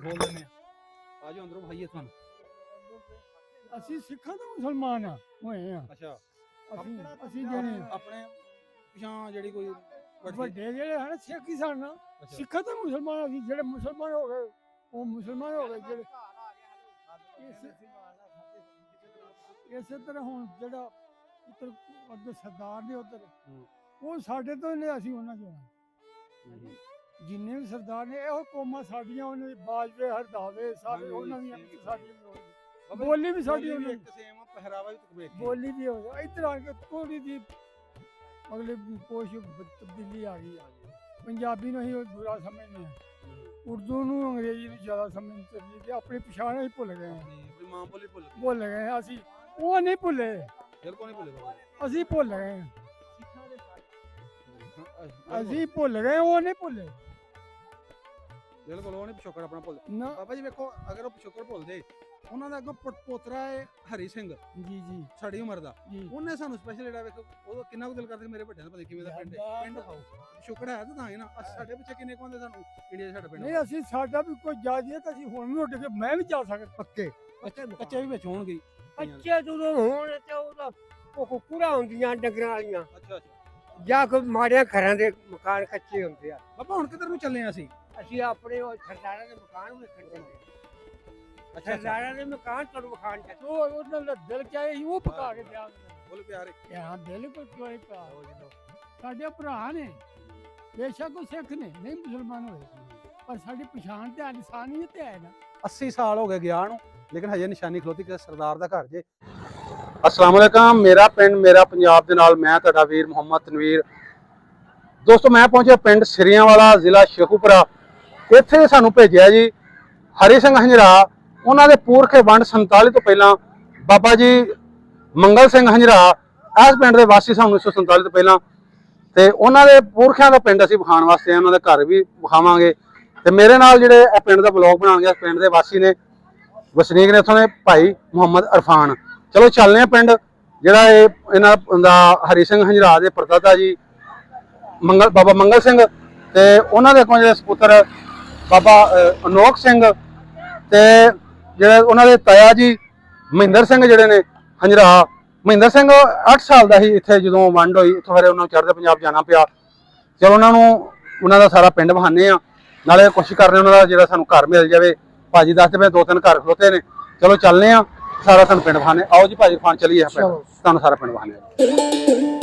ਬੋਲ ਦਿੰਦੇ ਆ ਆਜੋ ਅੰਦਰੋਂ ਭਾਈਏ ਤੁਹਾਨੂੰ ਅਸੀਂ ਸਿੱਖਾਂ ਤੋਂ ਮੁਸਲਮਾਨ ਆ ਹੋਏ ਆ ਅੱਛਾ ਅਸੀਂ ਅਸੀਂ ਜਿਹੜੇ ਆਪਣੇ ਪਿਛਾਂ ਜਿਹੜੀ ਕੋਈ ਵੱਡੀ- ਵੱਡੇ ਜਿਹੜੇ ਹਨ ਸਿੱਖ ਹੀ ਸਨ ਨਾ ਅੱਛਾ। ਸਿੱਖਾਂ ਤੋਂ ਮੁਸਲਮਾਨ ਅਸੀਂ ਜਿਹੜੇ ਮੁਸਲਮਾਨ ਹੋ ਗਏ ਉਹ ਮੁਸਲਮਾਨ ਹੋ ਗਏ ਜਿਹੜੇ ਇਸੇ- ਇਸੇ ਤਰ੍ਹਾਂ ਹੁਣ ਜਿਹੜਾ ਉੱਤਰ ਅੱਗੇ ਸਰਦਾਰ ਨੇ ਉੱਧਰ ਹੂੰ। ਉਹ ਸਾਡੇ ਤੋਂ ਨੇ ਅਸੀਂ ਉਹਨਾਂ ਚੋਂ ਹਾਂ। ਹੂੰ। ਜਿੰਨੇ ਵੀ ਸਰਦਾਰ ਨੇ ਇਹੋ ਕੌਮਾਂ ਸਾਡੀਆਂ ਉਹਨਾਂ ਦੀ ਬਾਜਵੇ ਹਰਦਾਵੇ ਸਾਰੇ ਉਹਨਾਂ ਦੀਆਂ। ਸਾਡੀਆਂ ਬੋਲੀ ਵੀ ਸਾਡੀ ਹੋਣੀ। ਇੱਕ ਸੇਮ ਪਹਿਰਾਵਾ ਵੀ ਤਕਬੀਰ ਬੋਲੀ ਵੀ ਹੋ ਜਾ ਇੱਧਰ ਆ ਕੇ ਥੋੜੀ ਦੀ ਅਗਲੇ ਕੋਸ਼ ਤਬਦੀਲੀ ਆ ਗਈ ਆ। ਪੰਜਾਬੀ ਨੂੰ ਹੀ ਬੁਰਾ ਸਮਝਦੇ ਆ ਉਰਦੂ ਨੂੰ ਅੰਗਰੇਜ਼ੀ ਨੂੰ ਜ਼ਿਆਦਾ ਸਮਝਦੇ ਕਿ ਆਪਣੀ ਪਛਾਣ ਹੀ ਭੁੱਲ ਗਏ ਆ ਆਪਣੀ ਮਾਂ ਬੋਲੀ ਭੁੱਲ ਗਈ ਭੁੱਲ ਗਏ ਅਸੀਂ। ਉਹ ਨਹੀਂ ਭੁੱਲੇ। ਬਿਲਕੁਲ ਨਹੀਂ ਭੁੱਲੇ। ਅਸੀਂ ਭੁੱਲ ਗਏ ਅਸੀਂ ਭੁੱਲ ਗਏ ਉਹ ਨਹੀਂ ਭੁੱਲੇ। ਬਿਲਕੁਲ ਉਹ ਨਹੀਂ ਪਿਛੋਕੜ ਆਪਣਾ ਭੁੱਲ ਨਾ। ਬਾਬਾ ਜੀ ਵੇਖੋ ਅਗਰ ਉਹ ਪਿਛੋਕੜ ਭੁੱਲਦੇ ਉਹਨਾਂ ਦਾ ਅੱਗੋਂ ਪੁੱਤ- ਪੋਤਰਾ ਹੈ ਹਰੀ ਸਿੰਘ ਜੀ ਜੀ। ਸਾਡੀ ਉਮਰ ਦਾ। ਜੀ। ਉਹਨੇ ਸਾਨੂੰ ਸਪੈਸ਼ਲ ਜਿਹੜਾ ਵੇਖੋ ਉਹ ਕਿੰਨਾ ਕੁ ਦਿਲ ਕਰਦਾ ਮੇਰੇ ਵੱਡੇ ਦਾ ਪਤਾ ਕਿਵੇਂ ਦਾ ਪਿੰਡ ਹੈ। ਜਾਂਦਾ ਪਿੰਡ ਖਾਓ ਪਿਛੋਕੜ ਹੈ ਤਾਂ ਹੀ ਨਾ। ਸਾਡੇ ਪਿੱਛੇ ਕਿੰਨੇ ਕੁ ਆਉਂਦੇ ਸਾਨੂੰ? ਇੰਡੀਆ 'ਚ ਸਾਡਾ ਪਿੰਡ ਨਹੀਂ ਅਸੀਂ ਸਾਡਾ ਵੀ ਕੋਈ ਜਾਜੀਏ ਤਾਂ ਅਸੀਂ ਹੁਣ ਵੀ ਉੱਡ ਕੇ ਮੈਂ ਵੀ ਜਾ ਸਕਦਾ। ਪੱਕੇ। ਬੱਚੇ ਵੀ ਵਿੱਚ ਹੋਣਗੇ। ਬੱਚੇ ਜਦੋਂ ਹੋਣ ਤੇ ਉਹਦਾ ਉਹ ਕੁਕੂੜਾ ਹੁੰਦੀਆਂ ਡੰਗਰਾਂ ਵਾਲੀਆਂ। ਅੱਛਾ ਅੱਛਾ। ਜਾਂ ਕੋਈ ਮਾੜਿਆਂ ਘਰਾਂ ਦੇ ਮਕਾਨ ਕੱਚੇ ਹੁੰਦੇ ਆ। ਬਾਬਾ ਹੁਣ ਕਿੱਧਰ ਨੂੰ ਚੱਲੇ ਆ ਅਸੀਂ? ਅਸੀਂ ਆਪਣੇ ਉਹ ਸਰਦਾਰਾਂ ਦੇ ਮਕਾਨ ਵੇਖਣ ਜਾਂਦੇ ਹਾਂ। ਅੱਛਾ ਸਰਦਾਰਾਂ ਦੇ ਮਕਾਨ ਤੁਹਾਨੂੰ ਵਿਖਾਣ ਚੱਲੇ। ਉਹ ਉਹਨਾਂ ਦਾ ਦਿਲ ਚਾਹੇ ਸੀ ਉਹ ਪਕਾ ਕੇ ਦਿਆ ਬੋਲ ਪਿਆਰੇ ਯਾਰ ਬਿਲਕੁਲ ਕੋਈ ਪਾ ਸਾਡੇ ਭਰਾ ਨੇ। ਬੇਸ਼ੱਕ ਉਹ ਸਿੱਖ ਨੇ ਨਹੀਂ ਮੁਸਲਮਾਨ ਹੋਏ ਪਰ ਸਾਡੀ ਪਛਾਣ ਤੇ ਇਨਸਾਨੀਅਤ ਹੈ ਨਾ। 80 ਸਾਲ ਹੋ ਗਏ ਗਿਆ ਨੂੰ ਲੇਕਿਨ ਹਜੇ ਨਿਸ਼ਾਨੀ ਖਲੋਤੀ ਕਿ ਸਰਦਾਰ ਦਾ ਘਰ ਜੇ। ਅਸਲਾਮ ਅਲੈਕਮ ਮੇਰਾ ਪਿੰਡ ਮੇਰਾ ਪੰਜਾਬ ਦੇ ਨਾਲ ਮੈਂ ਤੁਹਾਡਾ ਵੀਰ ਮੁਹੰਮਦ ਤਨਵੀਰ। ਦੋਸਤੋ ਮੈਂ ਪਹੁੰਚਿਆ ਪਿੰਡ ਸਰੀਆਂਵਾਲਾ ਜ਼ਿਲ੍ਹਾ ਸ਼ੇਖੂਪੁਰਾ। ਇੱਥੇ ਸਾਨੂੰ ਭੇਜਿਆ ਜੀ, ਹਰੀ ਸਿੰਘ ਹੰਜਰਾ ਉਹਨਾਂ ਦੇ ਪੂਰਖੇ ਵੰਡ 47 ਤੋਂ ਪਹਿਲਾਂ ਬਾਬਾ ਜੀ ਮੰਗਲ ਸਿੰਘ ਹੰਜਰਾ ਇਸ ਪਿੰਡ ਦੇ ਵਾਸੀ ਸਾਨੂੰ 1947 ਤੋਂ ਪਹਿਲਾਂ ਤੇ ਉਹਨਾਂ ਦੇ ਪੁਰਖਿਆਂ ਦਾ ਪਿੰਡ ਅਸੀਂ ਵਿਖਾਉਣ ਵਾਸਤੇ ਉਹਨਾਂ ਦਾ ਘਰ ਵੀ ਵਿਖਾਵਾਂਗੇ। ਤੇ ਮੇਰੇ ਨਾਲ ਜਿਹੜੇ ਇਹ ਪਿੰਡ ਦਾ ਬਲੌਗ ਬਣਾਉਣਗੇ ਇਸ ਪਿੰਡ ਦੇ ਵਾਸੀ ਨੇ ਵਸਨੀਕ ਨੇ ਇੱਥੋਂ ਦੇ ਭਾਈ ਮੁਹੰਮਦ ਅਰਫਾਨ। ਚਲੋ ਚੱਲਦੇ ਆ ਪਿੰਡ, ਜਿਹੜਾ ਇਹ ਇਹਨਾਂ ਦਾ ਹਰੀ ਸਿੰਘ ਹੰਜਰਾ ਦੇ ਪਰਦਾਦਾ ਜੀ, ਮੰਗਲ, ਬਾਬਾ ਮੰਗਲ ਸਿੰਘ ਤੇ ਉਹਨਾਂ ਦੇ ਕੋਲ ਜਿਹੜੇ ਸਪੁੱਤਰ ਬਾਬਾ ਅਨੋਖ ਸਿੰਘ ਤੇ ਜਿਹੜੇ ਉਹਨਾਂ ਦੇ ਤਾਇਆ ਜੀ ਮਹਿੰਦਰ ਸਿੰਘ ਜਿਹੜੇ ਨੇ ਹੰਜਰਾ ਮਹਿੰਦਰ ਸਿੰਘ 8 ਸਾਲ ਦਾ ਸੀ ਇੱਥੇ ਜਦੋਂ ਵੰਡ ਹੋਈ ਇੱਥੋਂ ਫਿਰ ਉਹਨਾਂ ਨੂੰ ਚੜ੍ਹਦੇ ਪੰਜਾਬ ਜਾਣਾ ਪਿਆ। ਚਲੋ ਉਹਨਾਂ ਨੂੰ ਉਹਨਾਂ ਦਾ ਸਾਰਾ ਪਿੰਡ ਬਹਾਨੇ ਆ। ਨਾਲੇ ਕੋਸ਼ਿਸ਼ ਕਰ ਰਹੇ ਉਹਨਾਂ ਦਾ ਜਿਹੜਾ ਸਾਨੂੰ ਘਰ ਮਿਲ ਜਾਵੇ। ਭਾਜੀ ਦੱਸਦੇ ਪਏ ਦੋ ਤਿੰਨ ਘਰ ਖਲੋਤੇ ਨੇ। ਚਲੋ ਚੱਲਨੇ ਆ ਸਾਰਾ ਤੁਹਾਨੂੰ ਪਿੰਡ ਬਹਾਨੇ ਆਓ ਜੀ ਭਾਜੀ ਖਾਨ ਚਲੀਏ। ਚਲੋ। ਤੁਹਾਨੂੰ ਸਾਰਾ ਪਿੰਡ ਬਹਾਨੇ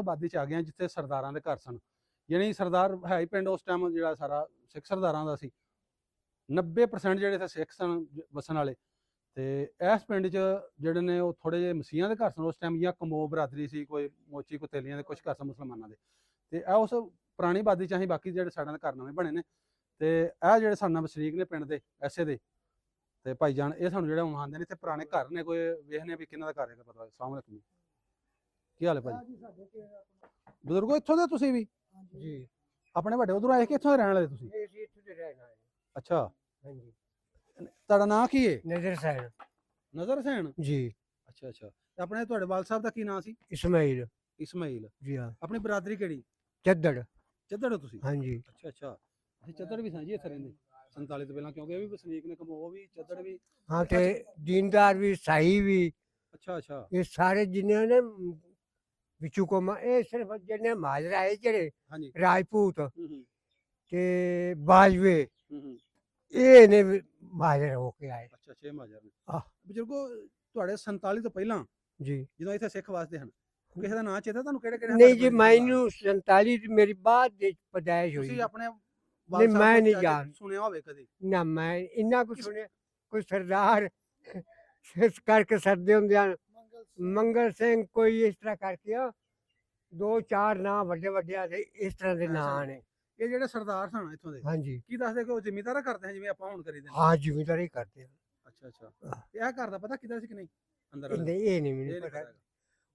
ਆਬਾਦੀ ਚ ਆ ਗਏ ਹਾਂ ਜਿੱਥੇ ਸਰਦਾਰਾਂ ਦੇ ਘਰ ਸਨ। ਯਾਨੀ ਸਰਦਾਰ ਹੈ ਹੀ ਪਿੰਡ ਉਸ ਟਾਈਮ ਜਿਹੜਾ ਸਾਰਾ ਸਿੱਖ ਸਰਦਾਰਾਂ ਦਾ ਸੀ। 90% ਜਿਹੜੇ ਇੱਥੇ ਸਿੱਖ ਸਨ ਵਸਣ ਵਾਲੇ। ਤੇ ਇਸ ਪਿੰਡ 'ਚ ਜਿਹੜੇ ਨੇ ਉਹ ਥੋੜੇ ਜਿਹੇ ਮਸੀਹਾਂ ਦੇ ਘਰ ਸਨ ਉਸ ਟਾਈਮ ਜਾਂ ਕਮੋ ਬਰਾਦਰੀ ਸੀ, ਕੋਈ ਮੋਚੀ ਕੁਤੇਲੀਆਂ ਦੇ ਕੁਝ ਘਰ ਸਨ ਮੁਸਲਮਾਨਾਂ ਦੇ। ਤੇ ਇਹ ਉਸ ਪੁਰਾਣੀ ਆਬਾਦੀ ਚ ਅਸੀਂ ਬਾਕੀ ਜਿਹੜੇ ਸਾਡਿਆਂ ਦੇ ਘਰ ਨਵੇਂ ਬਣੇ ਨੇ। ਤੇ ਇਹ ਜਿਹੜੇ ਸਾਡੇ ਨਾਲ ਵਸਨੀਕ ਨੇ ਪਿੰਡ ਦੇ, ਐਸੇ ਦੇ। ਤੇ ਭਾਈ ਜਾਨ ਇਹ ਸਾਨੂੰ ਜਿਹੜੇ ਹੁਣ ਆਉਂਦੇ ਨੇ, ਇੱਥੇ ਪੁਰਾਣੇ ਘਰ ਨੇ, ਕੋਈ ਵੇਖਨੇ ਵੀ ਕਿਹਨਾਂ ਦਾ ਘਰ ਹੈਗਾ, ਪਤਾ ਸਾਹਮਣੇ ਅਲੈਕੁਮ ਕੀ ਹਾਲ ਹੈ ਭਾਜੀ? ਬਜ਼ੁਰਗੋ ਇੱਥੋਂ ਦੇ ਤੁਸੀਂ ਵੀ? ਜੀ। ਆਪਣੇ ਵੱਡੇ ਉਧਰੋਂ ਆਏ ਕਿ ਇੱਥੋਂ ਦੇ ਰਹਿਣ ਵਾਲੇ ਤੁਸੀਂ? ਇਹ ਅਸੀਂ ਇੱਥੇ ਦੇ ਰਹਿਣਾ ਹੈ। ਅੱਛਾ। ਹਾਂਜੀ। ਤੁਹਾਡਾ ਨਾਂ ਕੀ ਹੈ ਨਜ਼ਰ ਸੈਨ। ਨਜ਼ਰ ਹੁਸੈਨ ਜੀ। ਅੱਛਾ ਅੱਛਾ। ਤੇ ਆਪਣੇ ਤੁਹਾਡੇ ਵਾਲ ਸਾਹਿਬ ਦਾ ਕੀ ਨਾਂ ਸੀ? ਇਸਮਾਈਲ। ਇਸਮਾਈਲ। ਜੀ ਹਾਂ। ਆਪਣੀ ਬਰਾਦਰੀ ਕਿਹੜੀ? ਚੱਦੜ। ਚੱਦੜ ਹੋ ਤੁਸੀਂ? ਹਾਂਜੀ। ਅੱਛਾ ਅੱਛਾ। ਅਸੀਂ ਚੱਦੜ ਵੀ ਸਾਂ ਜੀ ਇੱਥੇ ਰਹਿੰਦੇ। 47 ਤੋਂ ਪਹਿਲਾਂ ਕਿਉਂਕਿ ਇਹ ਵੀ ਵਸਨੀਕ ਨੇ ਕਮੋ ਉਹ ਵੀ ਚੱਦੜ ਵੀ। ਹਾਂ ਤੇ ਦੀਨਦਾਰ ਵੀ ਸਾਈ ਵੀ। ਅੱਛਾ ਅੱਛਾ। ਇਹ ਸਾਰੇ ਜਿੰਨੇ ਨੇ ਵਿਚੂ ਕੋਮਾ ਇਹ ਸਿਰਫ ਜਿਹਨੇ ਮਾਜਰਾ ਆਏ ਜਿਹੜੇ ਹਾਂਜੀ। ਰਾਜਪੂਤ ਹੂੰ ਹੂੰ। ਤੇ ਬਾਜਵੇ ਹੂੰ ਹੂੰ। ਇਹ ਨੇ ਮਾਜਰਾ ਹੋ ਕੇ ਆਏ। ਅੱਛਾ 6 ਮਾਜਰ। ਆਹ। ਬਜ਼ੁਰਗੋ ਤੁਹਾਡੇ 47 ਤੋਂ ਪਹਿਲਾਂ ਜੀ। ਜਦੋਂ ਇੱਥੇ ਸਿੱਖ ਵਸਦੇ ਹਨ ਕਿਸੇ ਦਾ ਨਾਂ ਚੇਤਾ ਤੁਹਾਨੂੰ ਕਿਹੜੇ ਕਿਹੜੇ ਨਹੀਂ ਜੀ ਮੈਨੂੰ 47 ਦੀ ਮੇਰੀ ਬਾਅਦ ਦੇ ਪਦਾਇਸ਼ ਹੋਈ। ਤੁਸੀਂ ਆਪਣੇ ਨਹੀਂ, ਮੈਂ ਨਹੀਂ ਜਾਣ- ਸੁਣਿਆ ਹੋਵੇ ਕਦੀ? ਨਾ ਮੈਂ ਇੰਨਾ ਕੁ ਸੁਣਿਆ ਕੋਈ ਸਰਦਾਰ ਇਸ ਕਰਕੇ ਸਰਦੇ ਹੁੰਦੇ ਹਨ। ਮੰਗਲ ਸਿੰਘ ਕੋਈ ਇਸ ਤਰ੍ਹਾਂ ਕਰਕੇ ਆ, ਦੋ ਚਾਰ ਨਾਂ ਵੱਡੇ ਵੱਡੇ ਦੇ ਇਸ ਤਰ੍ਹਾਂ ਦੇ ਨਾਂ ਨੇ ਇਹ ਜਿਹੜੇ ਸਰਦਾਰ ਸਨ ਇੱਥੋਂ ਦੇ ਹਾਂਜੀ ਕੀ ਦੱਸਦੇ ਕਿ ਉਹ ਜ਼ਿਮੀਦਾਰਾ ਕਰਦੇ ਹਨ ਜਿਵੇਂ ਆਪਾਂ ਹੁਣ ਕਰੀਦੇ ਹਾਂ ਜ਼ਿਮੀਦਾਰੀ ਕਰਦੇ ਆ ਅੱਛਾ ਅੱਛਾ। ਤੇ ਇਹ ਘਰ ਦਾ ਪਤਾ ਕਿਦਾਂ ਸੀ ਕਿ ਨਹੀਂ ਅੰਦਰ? ਨਹੀਂ ਇਹ ਨਹੀਂ ਮੈਨੂੰ ਪਤਾ।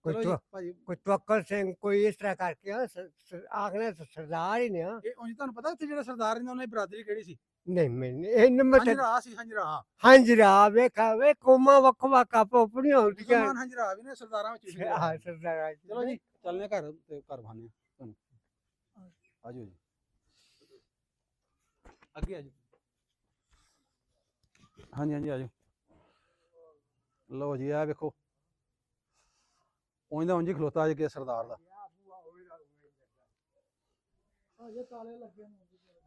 ਕੋਈ ਚਲੋ ਜੀ ਤਵ- ਭਾਜੀ। ਕੋਈ ਤਵੱਕਲ ਸਿੰਘ ਕੋਈ ਇਸ ਤਰ੍ਹਾਂ ਕਰਕੇ ਆ ਸ- ਸ- ਆਖਣਾ ਤਾਂ ਸਰਦਾਰ ਹੀ ਨੇ ਆ। ਇਹ ਉਂਝ ਤੁਹਾਨੂੰ ਪਤਾ ਇੱਥੇ ਜਿਹੜਾ ਸਰਦਾਰ ਰਹਿੰਦਾ ਉਹਨਾਂ ਦੀ ਬਰਾਦਰੀ ਕਿਹੜੀ ਸੀ? ਨਹੀਂ ਮੈਨੂੰ ਇਹ ਨੰਬਰ ਹੰਜਰਾ ਸੀ ਹੰਜਰਾ ਹੰਜਰਾ ਵੇਖਾ ਵੇ ਕੋਮਾ ਵੱਖ ਵੱਖ ਆਪੋ ਆਪਣੀਆਂ ਹੁੰਦੀਆਂ। ਮੁਸਲਮਾਨ ਹੰਜਰਾ ਵੀ ਨੇ ਸਰਦਾਰਾਂ ਵਿੱਚ ਵੀ ਹਾਂ ਨੇ। ਸਰਦਾਰ ਚਲੋ ਜੀ ਚੱਲਨੇ ਘਰ ਤੇ ਘਰ ਬਹਾਨੇ ਤੁਹਾਨੂੰ। ਆਜੋ ਜੀ। ਅੱਗੇ ਆਜੋ। ਹਾਂਜੀ ਹਾਂਜੀ ਆਜੋ। ਲਓ ਜੀ ਆ ਵੇਖੋ। ਉਂਝ ਦਾ ਉਂਝ ਹੀ ਖਲੋਤਾ ਜੇ ਕਿ ਸਰਦਾਰ ਦਾ।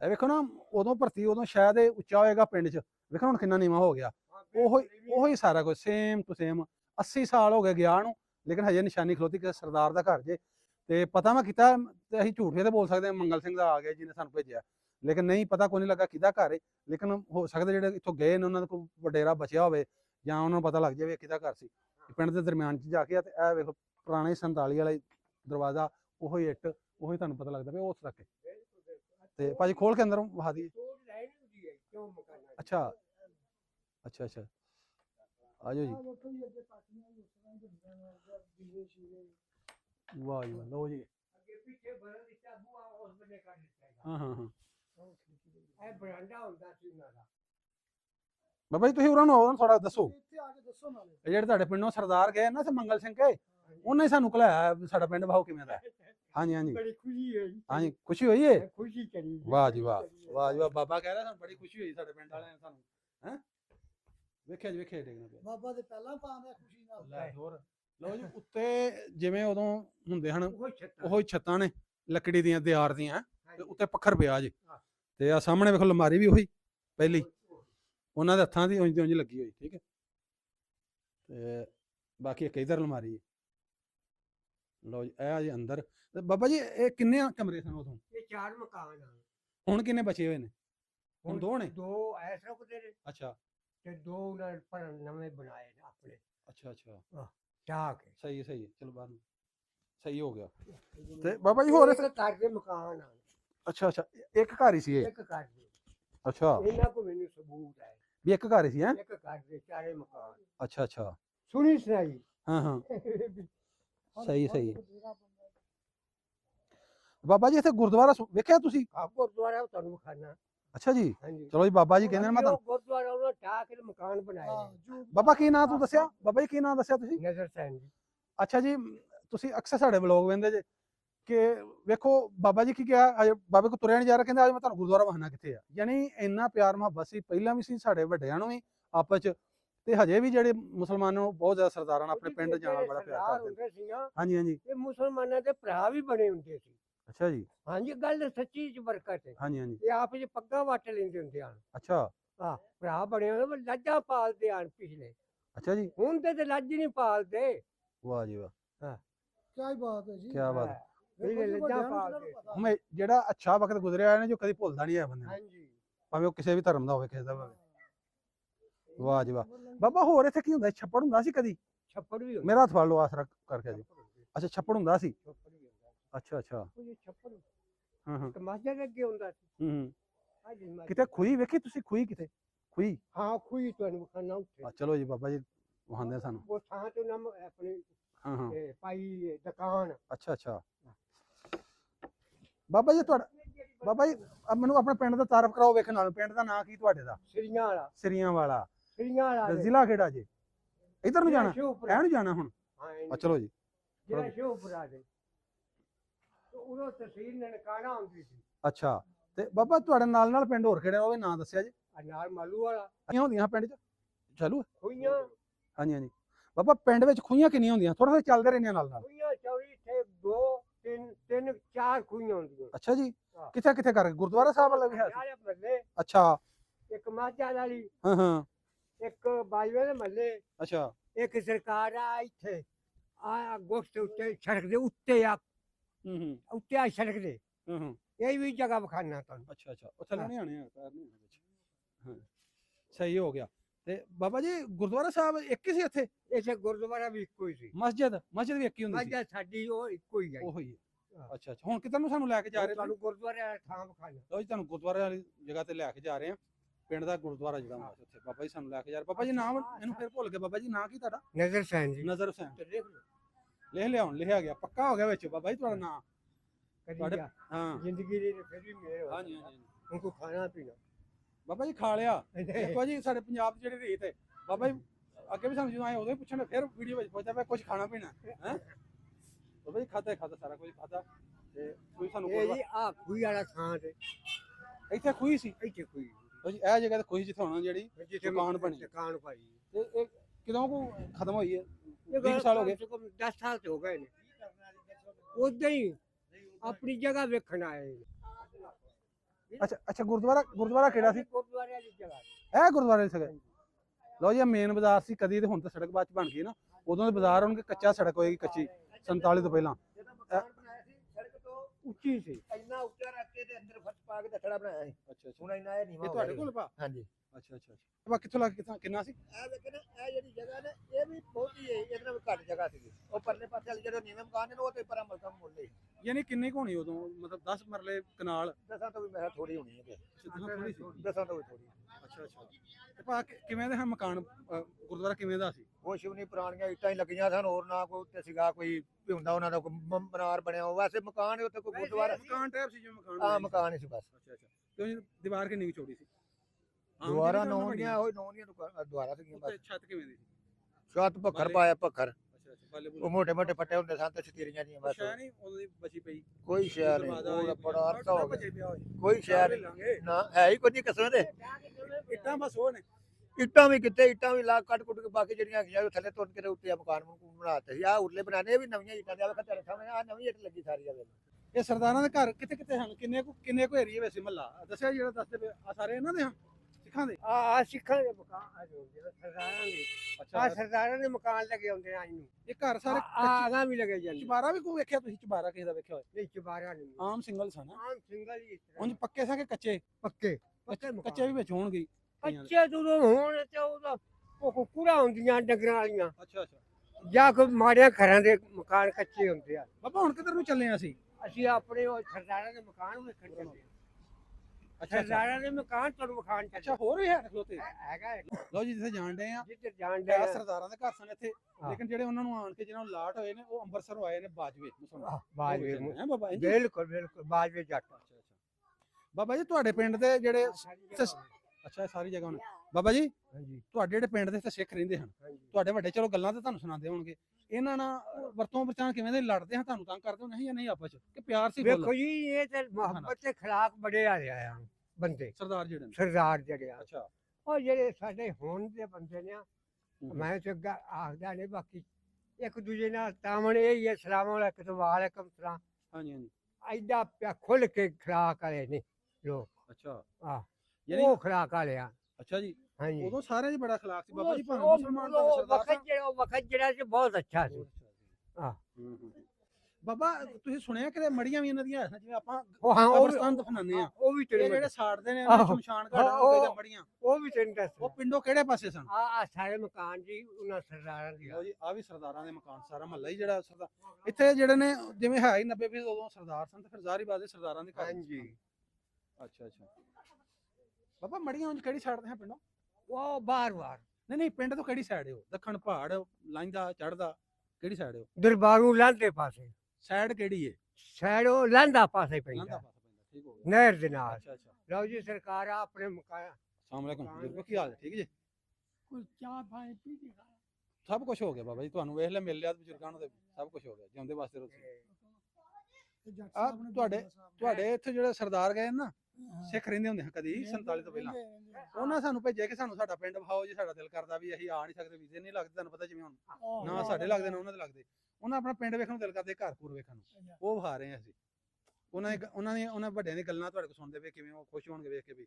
ਇਹ ਵੇਖੋ ਨਾ ਉਦੋਂ ਭਰਤੀ ਉਦੋਂ ਸ਼ਾਇਦ ਇਹ ਉੱਚਾ ਹੋਏਗਾ ਪਿੰਡ 'ਚ। ਵੇਖੋ ਹੁਣ ਕਿੰਨਾ ਨੀਵਾ ਹੋ ਗਿਆ। ਉਹੋ ਉਹੋ ਸਾਰਾ ਕੁਝ ਸੇਮ ਟੂ ਸੇਮ 80 ਸਾਲ ਹੋ ਗਏ ਗਿਆ ਨੂੰ ਲੇਕਿਨ ਹਜੇ ਨਿਸ਼ਾਨੀ ਖਲੋਤੀ ਕਿ ਸਰਦਾਰ ਦਾ ਘਰ ਜੇ। ਤੇ ਪਤਾ ਮੈਂ ਕੀਤਾ ਤੇ ਅਸੀਂ ਝੂਠ ਤੇ ਬੋਲ ਸਕਦੇ ਹਾਂ ਮੰਗਲ ਸਿੰਘ ਦਾ ਆ ਗਿਆ ਜਿਹਨੇ ਸਾਨੂੰ ਭੇਜਿਆ। ਲੇਕਿਨ ਨਹੀਂ ਪਤਾ ਕੋਈ ਨਹੀਂ ਲੱਗਾ ਕਿਹਦਾ ਘਰ ਹੈ ਲੇਕਿਨ ਹੋ ਸਕਦਾ ਜਿਹੜੇ ਇੱਥੋਂ ਗਏ ਨੇ ਉਹਨਾਂ ਦਾ ਕੋਈ ਵਡੇਰਾ ਬਚਿਆ ਹੋਵੇ ਜਾਂ ਉਹਨਾਂ ਨੂੰ ਪਤਾ ਲੱਗ ਜਾਵੇ ਕਿਹਦਾ ਘਰ ਸੀ। ਪਿੰਡ ਦੇ ਦਰਮਿਆਨ 'ਚ ਜਾ ਕੇ ਆ ਤੇ ਇਹ ਵੇਖੋ ਪੁਰਾਣੇ 47 ਵਾਲਾ ਦਰਵਾਜ਼ਾ ਉਹੋ ਹੀ ਇੱਟ ਉਹੀ ਤੁਹਾਨੂੰ ਪਤਾ ਲੱਗਦਾ ਵੀ ਉਹ ਉਸ ਹੈ। ਤੇ ਭਾਜੀ ਖੋਲ ਕੇ ਅੰਦਰ ਵਹਾ ਦਈਏ। ਅੱਛਾ। ਅੱਛਾ ਅੱਛਾ। ਆਜੋ ਜੀ। ਵਾਹ ਜੀ ਵਾਹ ਲਓ ਜੀ। ਹਾਂ ਹਾਂ ਹਾਂ। ਇਹ ਬਰਾਂਡਾ ਹੁੰਦਾ ਸੀ ਉਹਨਾਂ ਦਾ। ਬਾਬਾ ਜੀ ਤੁਸੀਂ ਉਹਨਾਂ ਨੂੰ ਥੋੜਾ ਦੱਸੋ। ਇੱਥੇ ਆ ਕੇ ਦੱਸੋ ਨਾਲੇ। ਇਹ ਜਿਹੜੇ ਤੁਹਾਡੇ ਪਿੰਡੋਂ ਸਰਦਾਰ ਗਏ ਨਾ ਤੇ ਮੰਗਲ ਸਿੰਘ ਕੇ ਉਹਨੇ ਹੀ ਸਾਨੂੰ ਘਲਾਇਆ ਵੀ ਸਾਡਾ ਪਿੰਡ ਬਾਹੂ ਕਿਵੇਂ ਦਾ। ਹਾਂਜੀ ਹਾਂਜੀ। ਬੜੀ ਖੁਸ਼ੀ ਹੋਈ ਹਾਂਜੀ ਖੁਸ਼ੀ ਹੋਈ ਏ? ਖੁਸ਼ੀ ਕਰੀ ਵਾਹ ਜੀ ਵਾਹ ਵਾਹ ਜੀ ਵਾਹ। ਬਾਬਾ ਕਹਿ ਰਿਹਾ ਸਾਨੂੰ ਬੜੀ ਖੁਸ਼ੀ ਹੋਈ ਸਾਡੇ ਪਿੰਡ ਵਾਲਿਆਂ ਨੇ ਸਾਨੂੰ ਹੈ? ਵੇਖਿਆ ਜੀ ਵੇਖਿਆ ਪਿਆ। ਬਾਬਾ ਦੇ ਪਹਿਲਾਂ ਪਾਉਂਦੇ ਖੁਸ਼ੀ ਨਾਲ ਲੈ ਹੋਰ। ਲਓ ਜੀ ਉੱਤੇ ਜਿਵੇਂ ਉਦੋਂ ਹੁੰਦੇ ਹਨ ਉਹ ਛੱਤਾ ਉਹੀ ਛੱਤਾਂ ਨੇ ਲੱਕੜੀ ਦੀਆਂ ਦਿਆਰ ਦੀਆਂ ਤੇ। ਉੱਤੇ ਪੱਖਰ ਪਿਆ ਜੀ। ਹਾਂ। ਤੇ ਆ ਸਾਹਮਣੇ ਵੇਖੋ ਲਮਾਰੀ ਵੀ ਉਹੀ ਪਹਿਲੀ। ਉਹਨਾਂ ਦੇ ਹੱਥਾਂ ਦੀ ਉਂਝ ਦੀ ਉਂਝ ਲੱਗੀ ਹੋਈ ਠੀਕ ਹੈ। ਤੇ ਬਾਕੀ ਇੱਕ ਇਧਰ ਅਲਮਾਰੀ ਹੈ ਲਓ ਜੀ ਇਹ ਆ ਜੀ ਅੰਦਰ। ਤੇ ਬਾਬਾ ਜੀ ਇਹ ਕਿੰਨੇ ਕਮਰੇ ਸਨ ਉਦੋਂ? ਇਹ ਚਾਰ ਮਕਾਨ ਆ। ਹੁਣ ਕਿੰਨੇ ਬਚੇ ਹੋਏ ਨੇ? ਹੁਣ ਦੋ ਨੇ? ਦੋ ਐਸ ਰੁਕਦੇ ਨੇ ਅੱਛਾ। ਤੇ ਦੋ ਉਹਨਾਂ ਨੇ ਪਰ ਨਵੇਂ ਬਣਾਏ ਨੇ ਆਪਣੇ। ਅੱਛਾ ਅੱਛਾ। ਚਾਹ ਕੇ ਸਹੀ ਹੈ ਸਹੀ ਹੈ। ਚਲੋ ਬਾਹਰ ਨੂੰ। ਸਹੀ ਹੋ ਗਿਆ। ਤੇ ਬਾਬਾ ਜੀ ਹੋਰ ਇੱਕ ਘਰ ਦੇ ਮਕਾਨ ਆ। ਅੱਛਾ ਅੱਛਾ। ਇੱਕ ਘਰ ਹੀ ਸੀ ਇਹ? ਇੱਕ ਘਰ ਦੇ। ਅੱਛਾ। ਇਹਨਾਂ ਕੋ ਮੈਨੂੰ ਸਬੂਤ ਹੈ। ਵੀ ਇੱਕ ਘਰ ਹੀ ਸੀ ਹੈ? ਇੱਕ ਘਰ ਦੇ ਚਾਰੇ ਮਕਾਨ। ਅੱਛਾ ਅੱਛਾ। ਸੁਣੀ ਸੁਣਾਈ? ਹਾਂ ਹਾਂ। ਸਹੀ ਸਹੀ ਬਾਬਾ ਜੀ ਇੱਥੇ ਗੁਰਦੁਆਰਾ ਸੁ- ਵੇਖਿਆ ਤੁਸੀਂ? ਆ ਗੁਰਦੁਆਰਾ ਤੁਹਾਨੂੰ ਵਿਖਾਣਾ ਅੱਛਾ ਜੀ। ਹਾਂਜੀ। ਚਲੋ ਜੀ ਬਾਬਾ ਜੀ ਕਹਿੰਦੇ ਨੇ ਮੈਂ ਤੁਹਾਨੂੰ ਗੁਰਦੁਆਰਾ ਉਹਨਾਂ ਢਾਹ ਕੇ ਮਕਾਨ ਬਣਾਏ ਨੇ ਬਾਬਾ ਕੀ ਨਾਂ ਤੂੰ ਦੱਸਿਆ? ਬਾਬਾ ਜੀ ਕੀ ਨਾਂ ਦੱਸਿਆ ਤੁਸੀਂ? ਨਜ਼ਰ ਸੈਨ ਜੀ। ਅੱਛਾ ਜੀ ਮ, ਤੁਸੀਂ ਅਕਸਰ ਸਾਡੇ ਵਲੋਗ ਵੇਂਦੇ ਜੇ। ਕਿ ਵੇਖੋ ਬਾਬਾ ਜੀ ਕੀ ਕਿਹਾ? ਅਜੇ ਬਾਬੇ ਕੋ ਤੁਰਿਆ ਨਹੀਂ ਜਾ ਰਿਹਾ ਕਹਿੰਦੇ ਅੱਜ ਮੈਂ ਤੁਹਾਨੂੰ ਗੁਰਦੁਆਰਾ ਵਹਾਣਾ ਕਿੱਥੇ ਆ? ਯਾਨੀ ਇੰਨਾ ਪਿਆਰ ਮੁਹੱਬਤ ਸੀ ਪਹਿਲਾਂ ਵੀ ਸੀ ਸਾਡੇ ਵੱਡਿਆਂ ਨੂੰ ਵੀ ਆਪਸ ਚ ਤੇ ਹਜੇ ਵੀ ਜਿਹੜੇ ਮੁਸਲਮਾਨਾਂ ਨੂੰ ਬਹੁਤ ਜ਼ਿਆਦਾ ਸਰਦਾਰਾਂ ਨਾਲ ਆਪਣੇ ਪਿੰਡ ਜਾਣਾ ਬੜਾ ਪਿਆਰ ਕਰਦੇ ਹੁੰਦੇ ਸੀ ਹਾਂਜੀ ਹਾਂਜੀ। ਇਹ ਮੁਸਲਮਾਨਾਂ ਦੇ ਭਰਾ ਵੀ ਬਣੇ ਹੁੰਦੇ ਸੀ। ਅੱਛਾ ਜੀ। ਹਾਂਜੀ ਗੱਲ ਸੱਚੀ ਚ ਬਰਕਤ ਹੈ। ਹਾਂਜੀ ਹਾਂਜੀ। ਇਹ ਆਪ ਜੀ ਪੱਗਾਂ ਵੱਟ ਲੈਂਦੇ ਹੁੰਦੇ ਹਨ। ਅੱਛਾ। ਆ ਭਰਾ ਬਣੇ ਹੁੰਦੇ ਪਰ ਲੱਜਾਂ ਪਾਲਦੇ ਹਨ ਪਿਛਲੇ। ਅੱਛਾ ਜੀ। ਹੁਣ ਤੇ ਤੇ ਲੱਜ ਨਹੀਂ ਪਾਲਦੇ। ਵਾਹ ਜੀ ਵਾਹ। ਕੀ ਬਾਤ ਹੈ ਜੀ। ਕੀ ਬਾਤ। ਹੈ। ਲੱਜਾਂ ਪਾਲਦੇ। ਹਮੇ ਜਿਹੜਾ ਅੱਛਾ ਵਕਤ ਗੁਜ਼ਰਿਆ ਹੈ ਨਾ ਜੋ ਕਦੀ ਭੁੱਲਦਾ ਨਹੀਂ ਹੈ ਬੰਦੇ ਨੂੰ। ਹਾਂਜੀ। ਭਾਵੇਂ ਉਹ ਕਿਸੇ ਵੀ ਧਰਮ ਦਾ ਹੋਵੇ ਕਿਸੇ ਦਾ ਹੋਵੇ। ਵਾਹ ਜੀ ਵਾਹ। ਬਾਬਾ ਹੋਰ ਇੱਥੇ ਕੀ ਹੁੰਦਾ? ਛੱਪੜ ਹੁੰਦਾ ਸੀ ਕਦੀ? ਛੱਪੜ ਵੀ ਹੁੰਦਾ ਮੇਰਾ ਹੱਥ ਫੜ ਲਓ ਆਸਰਾ ਕਰਕੇ ਜੀ ਅੱਛਾ ਛੱਪੜ ਹੁੰਦਾ ਸੀ? ਛੱਪੜ ਵੀ ਹੁੰਦਾ ਅੱਛਾ ਅੱਛਾ। ਉਹ ਛੱਪੜ ਹਾਂ ਹਾਂ। ਤਮਾਸ਼ਾ ਅੱਗੇ ਹੁੰਦਾ ਸੀ। ਹੂੰ ਹੂੰ। ਕਿਤੇ ਖੂਹੀ ਵੇਖੀ ਤੁਸੀਂ? ਖੂਹੀ ਕਿਤੇ? ਖੂਹੀ? ਹਾਂ ਖੂਈ ਤੁਹਾਨੂੰ ਵਿਖਾਣਾ ਉੱਥੇ। ਆ ਚਲੋ ਜੀ ਬਾਬਾ ਜੀ ਵਹਾਉਂਦੇ ਸਾਨੂੰ। ਉਹ ਥਾਂ ਤੋਂ ਨਾਮ ਆਪਣੇ ਹਾਂ ਹਾਂ। ਇਹ ਪਾਈ ਦੁਕਾਨ। ਅੱਛਾ ਅੱਛਾ। ਬਾਬਾ ਜੀ ਤੁਹਾਡਾ ਬਾਬਾ ਜੀ ਮੈਨੂੰ ਆਪਣੇ ਪਿੰਡ ਦਾ ਤਾਰਫ ਕਰਾਓ ਵੇਖਣ ਨਾਲ। ਪਿੰਡ ਦਾ ਨਾਂ ਕੀ ਤੁਹਾਡੇ ਦਾ? ਸਰੀਆਂ ਵਾਲਾ। ਸਰੀਆਂ ਵਾਲਾ। ਸਰੀਆਂ ਵਾਲਾ ਤੇ ਜ਼ਿਲ੍ਹਾ ਕਿਹੜਾ ਜੀ? ਇਧਰ ਨੂੰ ਜਾਣਾ। ਐ ਨੂੰ ਜਾਣਾ ਹੁਣ? ਆ ਚਲੋ ਜੀ। ਜਿਹੜਾ ਸ਼ਿਵਪੁਰਾ ਦੇ। ਤੇ ਉਦੋਂ ਤਹਿਸੀਲ ਨਨਕਾਣਾ ਹੁੰਦੀ ਸੀ। ਅੱਛਾ ਤੇ ਬਾਬਾ ਤੁਹਾਡੇ ਨਾਲ ਨਾਲ ਪਿੰਡ ਹੋਰ ਕਿਹੜੇ? ਆ? ਉਹ ਵੀ ਨਾਂ ਦੱਸਿਆ ਜੀ। ਆ ਨਾਲ ਮਾਲੂ ਵਾਲਾ। ਕਿੰਨੀਆਂ ਹੁੰਦੀਆਂ ਪਿੰਡ 'ਚ? ਚਲੋ। ਖੂਈਆਂ ਹਾਂਜੀ ਹਾਂਜੀ। ਬਾਬਾ ਪਿੰਡ ਵਿੱਚ ਖੂਹੀਆਂ ਕਿੰਨੀਆਂ ਹੁੰਦੀਆਂ? ਥੋੜਾ ਥੋੜਾ ਚੱਲਦੇ ਰਹਿੰਦੇ ਨਾਲ ਨਾਲ। ਖੂਈਆਂ ਚੌੜੀ ਇੱਥੇ ਦੋ ਤਿੰਨ ਤਿੰਨ ਚਾਰ ਖੂਈਆਂ ਹੁੰਦੀਆਂ। ਅੱਛਾ ਜੀ। ਕਿੱਥੇ ਕਿੱਥੇ ਕਰਕੇ ਗੁਰਦੁਆਰਾ ਸਾਹਿਬ ਵਾਲਾ ਵੀ ਹੈ ਅੱਛਾ। ਇੱਕ ਮਾਝਾ ਵਾਲੀ। ਹਾਂ ਹਾਂ। ਇੱਕ ਬਾਜਵੇ ਦੇ ਮਹੱਲੇ ਅੱਛਾ। ਇੱਕ ਸਰਕਾਰ ਆ ਇੱਥੇ ਆ ਗੋਸ਼ਟ ਉੱਤੇ ਸੜਕ ਦੇ ਉੱਤੇ ਆ। ਹੂੰ ਹੂੰ। ਉੱਤੇ ਆ ਸੜਕ ਦੇ। ਹੂੰ ਹੂੰ। ਇਹ ਵੀ ਜਗ੍ਹਾ ਵਿਖਾਣਾ ਤੁਹਾਨੂੰ। ਅੱਛਾ ਅੱਛਾ। ਹਾਂ। ਨਹੀਂ ਆਣੇ ਆ ਪੈਰ ਨਹੀਂ ਹਾਂ। ਸਹੀ ਹੋ ਗਿਆ। ਤੇ ਬਾਬਾ ਜੀ ਗੁਰਦੁਆਰਾ ਸਾਹਿਬ ਇੱਕ ਹੀ ਸੀ ਇੱਥੇ? ਇਸੇ ਗੁਰਦੁਆਰਾ ਵੀ ਇੱਕੋ ਹੀ ਸੀ। ਮਸਜਿਦ ਮਸਜਿਦ ਵੀ ਇੱਕ ਹੀ ਹੁੰਦੀ ਸੀ? ਮਾਝਾ ਸਾਡੀ ਉਹ ਇੱਕੋ ਹੀ ਹੈ ਉਹੋ ਹੀ ਹੈ। ਅੱਛਾ ਅੱਛਾ। ਹੁਣ ਕਿੱਧਰ ਨੂੰ ਸਾਨੂੰ ਲੈ ਕੇ ਜਾ ਰਹੇ ਤੁਹਾਨੂੰ ਗੁਰਦੁਆਰੇ ਵਾਲਾ ਥਾਂ ਵਿਖਾਣਾ ਲਓ ਜੀ ਤੁਹਾਨੂੰ ਗੁਰਦੁਆਰੇ ਵਾਲੀ ਜਗ੍ਹਾ ਤੇ ਲੈ ਕੇ ਜਾ ਰਹੇ ਆ। ਪਿੰਡ ਦਾ ਗੁਰਦੁਆਰਾ ਜਿਹੜਾ ਹੁੰਦਾ ਉੱਥੇ। ਬਾਬਾ ਜੀ ਸਾਨੂੰ ਲੈ ਕੇ ਜਾ ਰਹੇ। ਬਾਬਾ ਜੀ ਨਾਮ ਇਹਨੂੰ ਫਿਰ ਭੁੱਲ ਗਏ ਬਾਬਾ ਜੀ ਨਾਂ ਕੀ ਤੁਹਾਡਾ? ਨਜ਼ਰ ਸੈਨ ਜੀ। ਨਜ਼ਰ ਹੁਸੈਨ ਤੇ ਦੇਖ ਲਓ। ਲਿਖ ਲਿਆ ਹੁਣ ਲਿਖਿਆ ਗਿਆ। ਪੱਕਾ ਹੋ ਗਿਆ ਵਿੱਚ? ਬਾਬਾ ਜੀ ਤੁਹਾਡਾ ਨਾਂ? ਤੁਹਾਡੇ- ਹਾਂ। ਜ਼ਿੰਦਗੀ ਦੀ ਫਿਰ ਵੀ ਮੇਰੇ ਹੋ ਹਾਂਜੀ ਹਾਂਜੀ। ਉनको ਖਾਣਾ ਪੀਣਾ। ਬਾਬਾ ਜੀ ਖਾ ਲਿਆ। ਦੇਖੋ ਜੀ ਸਾਡੇ ਪੰਜਾਬ ਦੀ ਜਿਹੜੀ ਰੀਤ ਹੈ। ਬਾਬਾ ਜੀ ਅੱਗੇ ਵੀ ਸਾਨੂੰ ਜਦੋਂ ਆਏ ਉਦੋਂ ਹੀ ਪੁੱਛਣ ਫਿਰ ਵੀਡੀਓ ਵਿੱਚ ਪੁੱਛਦਾ ਪਿਆ ਕੁਝ ਖਾਣਾ ਪੀਣਾ ਹੈ? ਬਾਬਾ ਜੀ ਖਾਦਾ ਖਾਦਾ ਸਾਰਾ ਕੁਝ ਖਾਦਾ ਤੇ ਕੋਈ ਸਾਨੂੰ ਇਹ ਜੀ ਆ ਖੂਹੀ ਵਾਲਾ ਥਾਂ ਤੇ। ਇੱਥੇ ਖੂਹੀ ਸੀ? ਇੱਥੇ ਖੂਹੀ। ਜੀ ਇਹ ਜਗ੍ਹਾ ਤੇ ਖੂਹੀ ਜਿੱਥੇ ਹੋਣਾ ਜਿਹੜੀ ਦੁਕਾਨ ਬਣੀ। ਦੁਕਾਨ ਪਾਈ ਤੇ ਇਹ ਕਿਦੋਂ ਕੋ ਖਤਮ ਹੋਈ ਹੈ? 20 ਸਾਲ ਹੋ ਗਏ। 10 ਸਾਲ ਤੇ ਹੋ ਗਏ ਨੇ। ਉਦਾਂ ਹੀ ਆਪਣੀ ਜਗ੍ਹਾ ਵੇਖਣ ਆਏ। ਅੱਛਾ ਅੱਛਾ ਗੁਰਦੁਆਰਾ ਗੁਰਦੁਆਰਾ ਕਿਹੜਾ ਸੀ? ਗੁਰਦੁਆਰੇ ਵਾਲੀ ਜਗ੍ਹਾ ਇਹ ਗੁਰਦੁਆਰੇ ਸੀਗੇ ਲਓ ਜੀ ਇਹ ਮੇਨ ਬਾਜ਼ਾਰ ਸੀ ਕਦੀ ਤੇ ਹੁਣ ਤਾਂ ਸੜਕ ਬਾਅਦ ਚ ਬਣ ਗਈ ਨਾ। ਉਦੋਂ ਦੇ ਬਾਜ਼ਾਰ ਹੋਣਗੇ ਕੱਚਾ ਸੜਕ ਹੋਏਗੀ ਕੱਚੀ 47 ਤੋਂ ਪਹਿਲਾਂ ਜਦੋਂ ਮਕਾਨ ਬਣਾਇਆ ਸੀ ਸੜਕ ਤੋਂ ਉੱਚੀ ਸੀ। ਇੰਨਾ ਉੱਚਾ ਰੱਖ ਕੇ ਤੇ ਅੰਦਰ ਫਰਸ਼ ਪਾ ਕੇ ਦਖੜਾ ਬਣਾਇਆ ਸੀ। ਅੱਛਾ ਅੱਛਾ। ਹੁਣ ਇੰਨਾ ਇਹ ਨੀਵਾ ਇਹ ਤੁਹਾਡੇ ਕੋਲ ਪਾ? ਹਾਂਜੀ। ਅੱਛਾ ਅੱਛਾ ਅੱਛਾ। ਬਾ ਕਿੱਥੋਂ ਲੱਗ ਕਿੱਥਾਂ ਕਿੰਨਾ ਸੀ? ਇਹ ਵੇਖੇ ਨਾ ਇਹ ਜਿਹੜੀ ਜਗ੍ਹਾ ਨੇ ਇਹ ਵੀ ਬਹੁਤ ਹੀ ਹੈ ਇਹਦੇ ਨਾਲ ਵੀ ਘੱਟ ਜਗ੍ਹਾ ਸੀਗੀ। ਉਹ ਪਰਲੇ ਪਾਸੇ ਵਾਲੇ ਜਿਹੜੇ ਨੀਵੇਂ ਮਕਾਨ ਨੇ ਉਹ ਤੇ ਪਰਾਂ ਮਲਕਾ ਮੁੱਲੇ ਯਾਨੀ ਕਿੰਨੀ ਹੋਣੀ ਉਦੋਂ? ਮਤਲਬ 10 ਮਰਲੇ ਕਨਾਲ? ਦਸਾਂ ਤੋਂ ਵੀ ਮੈਂ ਥੋੜੀ ਹੋਣੀ ਹੈ। ਸੀ। ਦਸਾਂ ਤੋਂ ਵੀ ਥੋੜੀ ਅੱਛਾ ਅੱਛਾ ਤੇ ਭਾ ਕਿ- ਕਿਵੇਂ ਦੇ ਹੈ ਮਕਾਨ? ਅ, ਗੁਰਦੁਆਰਾ ਕਿਵੇਂ ਦਾ ਸੀ? ਉਹ ਸ਼ਿਵਨੀ ਪੁਰਾਣੀਆਂ ਇੱਟਾਂ ਹੀ ਲੱਗੀਆਂ ਸਨ ਹੋਰ ਨਾ ਕੋਈ ਉੱਤੇ ਸੀਗਾ ਕੋਈ ਵੀ ਹੁੰਦਾ ਉਹਨਾਂ ਦਾ ਕੋਈ ਮ- ਮਨਾਰ ਬਣਿਆ ਹੋਇਆ ਵੈਸੇ ਮਕਾਨ ਉੱਤੇ ਕੋਈ ਗੁਰਦੁਆਰਾ ਮਕਾਨ ਟਾਈਪ ਸੀ ਜਿਵੇਂ ਮਕਾਨ ਆ ਬਣਿਆ ਮਕਾਨ ਹੀ ਸੀ ਬਸ। ਅੱਛਾ ਅੱਛਾ। ਤੇ ਉਹਦੀ ਦੀਵਾਰ ਕਿੰਨੀ ਕੁ ਚੌੜੀ ਸੀ? ਆਮ ਦੁਆਰਾ ਜਿਹੜੀ ਨੌਂ ਦੀਆਂ ਉਹ ਨੌਂ ਦੀਆਂ ਦੁਆਰਾ ਸੀਗੀਆਂ ਉੱਤੇ ਬਸ ਛੱਤ ਕਿਵੇਂ ਦੀ ਸੀ? ਛੱਤ ਪੱਖਰ ਬਾਲੇ- ਪਾਇਆ ਬਾਲੇ ਉਹ ਮੋਟੇ ਮੋਟੇ ਫੱਟੇ ਹੁੰਦੇ ਸਨ ਤੇ ਛਤੀਰੀਆਂ ਦੀਆਂ ਬਸ। ਸ਼ਾਇ ਨਹੀਂ ਉਹਦੀ ਬਚੀ ਪਈ। ਕੋਈ ਸ਼ਹਿਰ ਨਹੀਂ ਉਹ ਬੜਾ ਅਰਸਾ ਹੋ ਗਿਆ। ਕੋਈ ਲਾਂਗੇ ਨਾ ਹੈ ਹੀ ਕੋਈ ਨਹੀਂ ਕਸਮ ਦੇ। ਇੱਟਾਂ ਬਸ ਉਹ ਨੇ। ਇੱਟਾਂ ਵੀ ਕਿੱਥੇ ਇੱਟਾਂ ਵੀ ਲਾ ਕੱਟ ਕੁੱਟ ਕੇ ਬਾਕੀ ਜਿਹੜੀਆਂ ਹੈਗੀਆਂ ਉਹ ਥੱਲੇ ਤੁਰ ਕੇ ਉੱਤੇ ਮਕਾਨ ਨੂੰ ਬਣਾਤੇ ਸੀ। ਆ ਉਰਲੇ ਬਣਾਣੇ ਵੀ ਨਵੀਆਂ ਇੱਟਾਂ ਦੇ ਆ ਵੇਖ ਤੇਰੇ ਸਾਹਮਣੇ ਆ ਨਵੀਂ ਇੱਟ ਲੱਗੀ ਸਾਰੀ ਆ ਵੇਖ। ਇਹ ਸਰਦਾਰਾਂ ਦੇ ਘਰ ਕਿੱਥੇ ਕਿੱਥੇ ਹਨ? ਕਿੰਨੇ ਕੁ ਕਿੰਨੇ ਕੁ ਏਰੀਏ ਵੈਸੇ ਮਹੱਲਾ ਦੱਸਿਆ ਜਿਹੜਾ ਦੱਸਦੇ ਆ ਸਾਰੇ ਇਹਨਾਂ ਦੇ ਹਨ? ਸਿੱਖਾਂ ਦੇ ਆ ਆ ਸਿੱਖਾਂ ਦੇ ਮਕਾਨ। ਆ ਜੋ ਜਿਹੜਾ ਸਰਦਾਰਾਂ ਦੇ ਆ ਸਰਦਾਰਾਂ ਦੇ ਮਕਾਨ ਲੱਗੇ ਹੁੰਦੇ ਆ ਇਹਨੂੰ। ਇਹ ਘਰ ਸਾਰੇ ਆ ਆਗਾ ਵੀ ਲੱਗੇ ਜਾਂਦੇ ਚਬਾਰਾ ਵੀ ਕੋਈ ਵੇਖਿਆ ਤੁਸੀਂ? ਚਬਾਰਾ ਕਿਸੇ ਦਾ ਵੇਖਿਆ ਹੋਇਆ? ਨਹੀਂ ਚਬਾਰਾ ਨਹੀਂ। ਆਮ ਸਿੰਗਲ ਸਨ। ਆਮ ਸਿੰਗਲ ਹੀ ਇਸ ਤਰ੍ਹਾਂ। ਉਂਝ ਪੱਕੇ ਸਾ ਕਿ ਕੱਚੇ? ਪੱਕੇ। ਪੱਕੇ ਮਕਾਨ। ਕੱਚੇ ਵੀ ਵਿੱਚ ਹੋਣਗੇ ਕਈਆਂ ਦੇ। ਕੱਚੇ ਜਦੋਂ ਹੋਣ ਤੇ ਉਹਦਾ ਉਹ ਕੁਕੂਰਾ ਹੁੰਦੀਆਂ ਡੰਗਰਾਂ ਵਾਲੀਆਂ। ਅੱਛਾ ਅੱਛਾ। ਜਾਂ ਕੋਈ ਮਾੜਿਆਂ ਘਰਾਂ ਦੇ ਮਕਾਨ ਕੱਚੇ ਹੁੰਦੇ ਆ। ਬਾਬਾ ਹੁਣ ਕਿੱਧਰ ਨੂੰ ਚੱਲੇ ਆ ਅਸੀਂ? ਅਸੀਂ ਆਪਣੇ ਉਹ ਸਰਦਾਰਾਂ ਦੇ ਮਕਾਨ ਵੇਖਣ ਚੱਲੇ। ਅੱਛਾ ਅੱਛਾ। ਸਰਦਾਰਾਂ ਦੇ ਮਕਾਨ ਤੁਹਾਨੂੰ ਮਕਾਨ ਅੱਛਾ ਚੱਲੇ ਹੋਰ ਵੀ ਹੈ? ਖਲੋਤੇ ਹੈਗਾ ਇੱਕ। ਲਓ ਜੀ ਜਿੱਥੇ ਜਾਣ ਡਏ ਆ। ਜਿੱਧਰ ਜਾਣ ਇਹ ਦੇ ਸਰਦਾਰਾਂ ਦੇ ਘਰ ਸਨ ਇੱਥੇ। ਹਾਂ। ਲੇਕਿਨ ਜਿਹੜੇ ਉਹਨਾਂ ਨੂੰ ਆਣ ਕੇ ਜਿਹਨਾਂ ਨੂੰ ਲਾਟ ਹੋਏ ਨੇ ਉਹ ਅੰਮ੍ਰਿਤਸਰੋਂ ਆਏ ਨੇ ਬਾਜਵੇ ਮੁਸਲਮਾਨ ਬਾਜਵੇ ਹੈ ਬਾਬਾ ਇੰਝ? ਬਿਲਕੁਲ ਬਿਲਕੁਲ ਬਾਜਵੇ ਜੱਟ। ਅੱਛਾ ਅੱਛਾ। ਬਾਬਾ ਜੀ ਤੁਹਾਡੇ ਪਿੰਡ ਦੇ ਜਿਹੜੇ ਅੱਛਾ ਸਾਰੀ ਜਗ੍ਹਾ ਹੁਣ। ਬਾਬਾ ਜੀ ਹਾਂਜੀ। ਤੁਹਾਡੇ ਜਿਹੜੇ ਪਿੰਡ ਦੇ ਇੱਥੇ ਸਿੱਖ ਰਹਿੰਦੇ ਹਨ ਤੁਹਾਡੇ ਵੱਡੇ ਚਲੋ ਗੱਲਾਂ ਤੇ ਤੁਹਾਨੂੰ ਸੁਣਾਉਂਦੇ ਹੋਣਗੇ। ਇਹਨਾਂ ਨਾਲ ਵਰਤੋਂ ਪਛਾਣ ਕਿਵੇਂ ਦੇ ਲੜਦੇ ਹਨ ਤੁਹਾਨੂੰ ਤੰਗ ਕਰਦੇ ਹੋ ਨਹੀਂ ਜਾਂ ਨਹੀਂ ਆਪਸ ਚ? ਕਿ ਪਿਆਰ ਸੀ ਵੇਖੋ ਜੀ ਇਹ ਤੇ ਮੁਹੱਬਤ ਦੇ ਖਿਲਾਫ ਬੜੇ ਆ ਰਿਹਾ ਆ ਬੰਦੇ। ਸਰਦਾਰ ਜਿਹੜੇ ਨੇ। ਸਰਦਾਰ ਜਿਹੜੇ ਆ। ਅੱਛਾ। ਉਹ ਜਿਹੜੇ ਸਾਡੇ ਹੁਣ ਦੇ ਬੰਦੇ ਨੇ ਆ, ਹੂੰ। ਮੈਂ ਤੇ ਆਖਦਾ ਨਹੀਂ ਬਾਕੀ ਇੱਕ ਦੂਜੇ ਨਾਲ ਤਾਮਣ ਇਹ ਹੀ ਹੈ ਸਲਾਮ ਅਲੈਕੁਮ ਵਾਲੇਕਮ ਸਲਾਮ ਹਾਂਜੀ ਹਾਂਜੀ। ਐਡਾ ਪਿਆ ਖੁੱਲ ਕੇ ਖਰਾਕ ਵਾਲੇ ਨੇ ਲੋਕ। ਅੱਛਾ। ਆਹ, ਯਾਨੀ ਉਹ ਖਰਾਕ ਵਾਲੇ ਆ। ਅੱਛਾ ਜੀ। ਹਾਂਜੀ। ਉਦੋਂ ਸਾਰਿਆਂ 'ਚ ਬੜਾ ਖਲਾਕ ਸੀ। ਬਾਬਾ ਜੀ ਭਾਵੇਂ ਉਹ- ਮੁਸਲਮਾਨ ਉਹ ਭਾਵੇਂ ਸਰਦਾਰ ਵਕਤ ਜਿਹੜਾ ਉਹ ਵਕਤ ਜਿਹੜਾ ਸੀ ਬਹੁਤ ਅੱਛਾ ਸੀ। ਆਹ। ਹੂੰ। ਬਾਬਾ ਤੁਸੀਂ ਸੁਣਿਆ ਕਿ ਮੜੀਆਂ ਵੀ ਇਹਨਾਂ ਦੀਆਂ? ਹੈ ਜਿਵੇਂ ਆਪਾਂ ਉਹ ਹਾਂ ਉਹ ਕਬਰਸਤਾਨ ਦਫਨਾਉਂਦੇ ਆ ਉਹ ਵੀ ਇਹ ਤੇਰੇ ਜਿਹੜੇ ਸਾੜਦੇ ਨੇ ਆਹੋ। ਸ਼ਮਸ਼ਾਨ ਘਾਟ ਹਾਂ, ਉਹ- ਦੇ ਮੜੀਆਂ। ਉਹ ਵੀ ਤੈਨੂੰ ਦੱਸ ਉਹ ਪਿੰਡੋਂ ਕਿਹੜੇ ਪਾਸੇ ਸਨ? ਆ ਆ ਸਾਰੇ ਮਕਾਨ ਜੀ ਉਹਨਾਂ ਸਰਦਾਰਾਂ ਦੀ ਆ। ਲਓ ਜੀ ਆ ਵੀ ਸਰਦਾਰਾਂ ਦੇ ਮਕਾਨ ਸਾਰਾ ਮਹੱਲਾ ਹੀ ਜਿਹੜਾ ਸਰਦਾਰ ਇੱਥੇ ਜਿਹੜੇ ਨੇ ਜਿਵੇਂ ਹੈ ਹੀ 90 ਫੀਸਦ ਉਦੋਂ ਸਰਦਾਰ ਸਨ ਤੇ ਫਿਰ ਜ਼ਾਹਰੀ ਬਾਤ ਹੈ ਸਰਦਾਰਾਂ ਦੇ ਘਰ ਹਾਂਜੀ। ਅੱਛਾ ਅੱਛਾ। ਬਾਬਾ ਮੜੀਆਂ ਉਂਝ ਕਿਹੜੀ ਤੇ ਹੈ ਪਿੰਡੋਂ? ਉਹ ਬਾਰ ਬਾਰ ਨਹੀਂ ਨਹੀਂ ਪਿੰਡ ਤੋਂ ਕਿਹੜੀ ਸਾਈਡ ਹੈ? ਉਹ ਦੱਖਣ ਪਹਾੜ ਲਾਂਝਾ ਚੜਦਾ ਕਿਹੜੀ ਸਾਈਡ ਹੈ? ਦਰਬਾਰੂ ਲਾਂਦੇ ਪਾਸੇ। ਸਾਈਡ ਕਿਹੜੀ ਹੈ ਸਾਈਡ ਉਹ ਲਾਂਦਾ ਪਾਸੇ ਪੈਂਦਾ। ਪਾਸਾ ਪੈਂਦਾ ਠੀਕ ਹੋ ਗਿਆ। ਨਹਿਰ ਦੇ ਨਾਲ। ਅੱਛਾ ਅੱਛਾ। ਲਓ ਜੀ ਸਰਕਾਰ ਆ ਆਪਣੇ ਮਕਾਨ ਅਸਲਾਮ ਅਲੈਕੁਮ ਕੀ ਹਾਲ ਹੈ ਠੀਕ ਜੀ। ਕੋਈ ਚਾਹ ਪਾਣੀ ਪੀ ਕੇ ਖਾ ਸਭ ਕੁਝ ਹੋ ਗਿਆ ਬਾਬਾ ਜੀ ਤੁਹਾਨੂੰ ਵੇਖ ਲਿਆ ਮਿਲ ਲਿਆ ਬਜ਼ੁਰਗਾਂ ਨੂੰ ਤੇ ਸਭ ਕੁਝ ਹੋ ਗਿਆ ਜਿਉਂਦੇ ਵਾਸਤੇ ਰੋਟੀ। ਤੇ ਜੱਟ ਆਹ ਸਾਹਿਬ ਨੇ ਤੁਹਾਡੇ- ਸਾਹਿਬ ਤੁਹਾਡੇ ਇੱਥੇ ਜਿਹੜੇ ਸਰਦਾਰ ਗਏ ਨਾ। ਸਿੱਖ ਰਹਿੰਦੇ ਹੁੰਦੇ ਹਨ ਕਦੀ ਰਹਿੰਦੇ- 47 ਤੋਂ ਪਹਿਲਾਂ। ਉਹਨਾਂ ਸਾਨੂੰ ਭੇਜਿਆ ਕਿ ਸਾਨੂੰ ਸਾਡਾ ਪਿੰਡ ਵਿਖਾਓ ਜੀ ਸਾਡਾ ਦਿਲ ਕਰਦਾ ਵੀ ਅਸੀਂ ਆ ਨਹੀਂ ਸਕਦੇ ਵੀਜ਼ੇ ਨਹੀਂ ਲੱਗਦੇ ਤੁਹਾਨੂੰ ਪਤਾ ਜਿਵੇਂ ਹੁਣ ਨਾ ਸਾਡੇ ਲੱਗਦੇ ਨਾ ਉਹਨਾਂ ਦੇ ਲੱਗਦੇ। ਉਹਨਾਂ ਆਪਣਾ ਪਿੰਡ ਵੇਖਣ ਨੂੰ ਦਿਲ ਕਰਦੇ ਘਰ ਘੂਰ ਵੇਖਣ ਨੂੰ। ਉਹ ਵਿਖਾ ਰਹੇ ਹਾਂ ਅਸੀਂ। ਉਹਨਾਂ ਦੀ ਉਹਨਾਂ ਦੀਆਂ ਉਹਨਾਂ ਵੱਡਿਆਂ ਦੀ ਗੱਲਾਂ ਤੁਹਾਡੇ ਕੋਲ ਸੁਣਦੇ ਵੇ ਕਿਵੇਂ ਉਹ ਖੁਸ਼ ਹੋਣਗੇ ਵੇਖ ਕੇ ਵੀ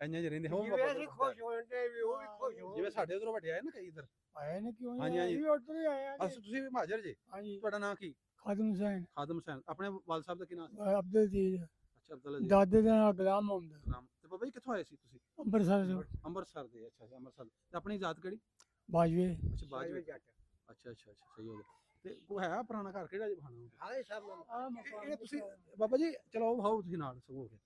ਇੰਨੇ ਜਿਹੇ ਰਹਿੰਦੇ ਹੋ ਜਿਵੇਂ ਅਸੀਂ ਖੁਸ਼ ਹੋਣਦੇ ਵੀ ਉਹ ਵੀ ਖੁਸ਼ ਹੋ। ਜਿਵੇਂ ਸਾਡੇ ਉਧਰੋਂ ਵੱਡੇ ਆਏ ਨਾ ਕਈ ਇਧਰ। ਆਏ ਨੇ ਕਿਉਂ ਹਾਂਜੀ, ਹਾਂਜੀ। ਉੱਧਰ ਹੀ ਆਏ ਆ ਅਸ ਤੁਸੀਂ ਵੀ ਮਹਾਜਰ ਜੀ? ਹਾਂਜੀ। ਤੁਹਾਡਾ ਨਾਂ ਕੀ? ਖਾਦਮ ਹੁਸੈਨ। ਖਾਦਮ ਹੁਸੈਨ। ਆਪਣੇ ਵਾਲ ਸਾਹਿਬ ਦਾ ਕੀ ਨਾਮ ਸੀ? ਅਬਦੁਲ ਅੱਛਾ ਅਬਦੁੱਲਾ ਜੀ। ਦਾਦੇ ਦਾ ਨਾਮ ਗੁਲਾਮ ਮੁਹੰਮਦ। ਤੇ ਬਾਬਾ ਜੀ ਕਿੱਥੋਂ ਆਏ ਸੀ ਤੁਸੀਂ? ਅੰਮ੍ਰਿਤਸਰ ਤੋਂ। ਅੰਮ੍ਰਿਤਸਰ ਦੇ ਅੱਛਾ ਅੱਛਾ ਅੰਮ੍ਰਿਤਸਰ ਤੇ ਆਪਣੀ ਜ਼ਾਤ ਕਿਹੜੀ? ਬਾਜਵੇ। ਅੱਛਾ ਬਾਜਵੇ। ਜੱਟ। ਅੱਛਾ ਅੱਛਾ ਅੱਛਾ ਸਹੀ ਹੋ। ਗਿਆ ਤੇ ਕੋਈ ਹੈ ਪੁਰਾਣਾ ਘਰ ਕਿਹੜਾ ਜੀ ਬਹਾਨਾ ਹਾਲੇ ਸਭ ਆ ਇਹ ਇਹ ਤੁਸੀਂ ਬਾਬਾ ਜੀ ਚਲੋ ਭਾਓ ਤੁਸੀਂ ਨਾਲ ਸਗੋ ਕੇ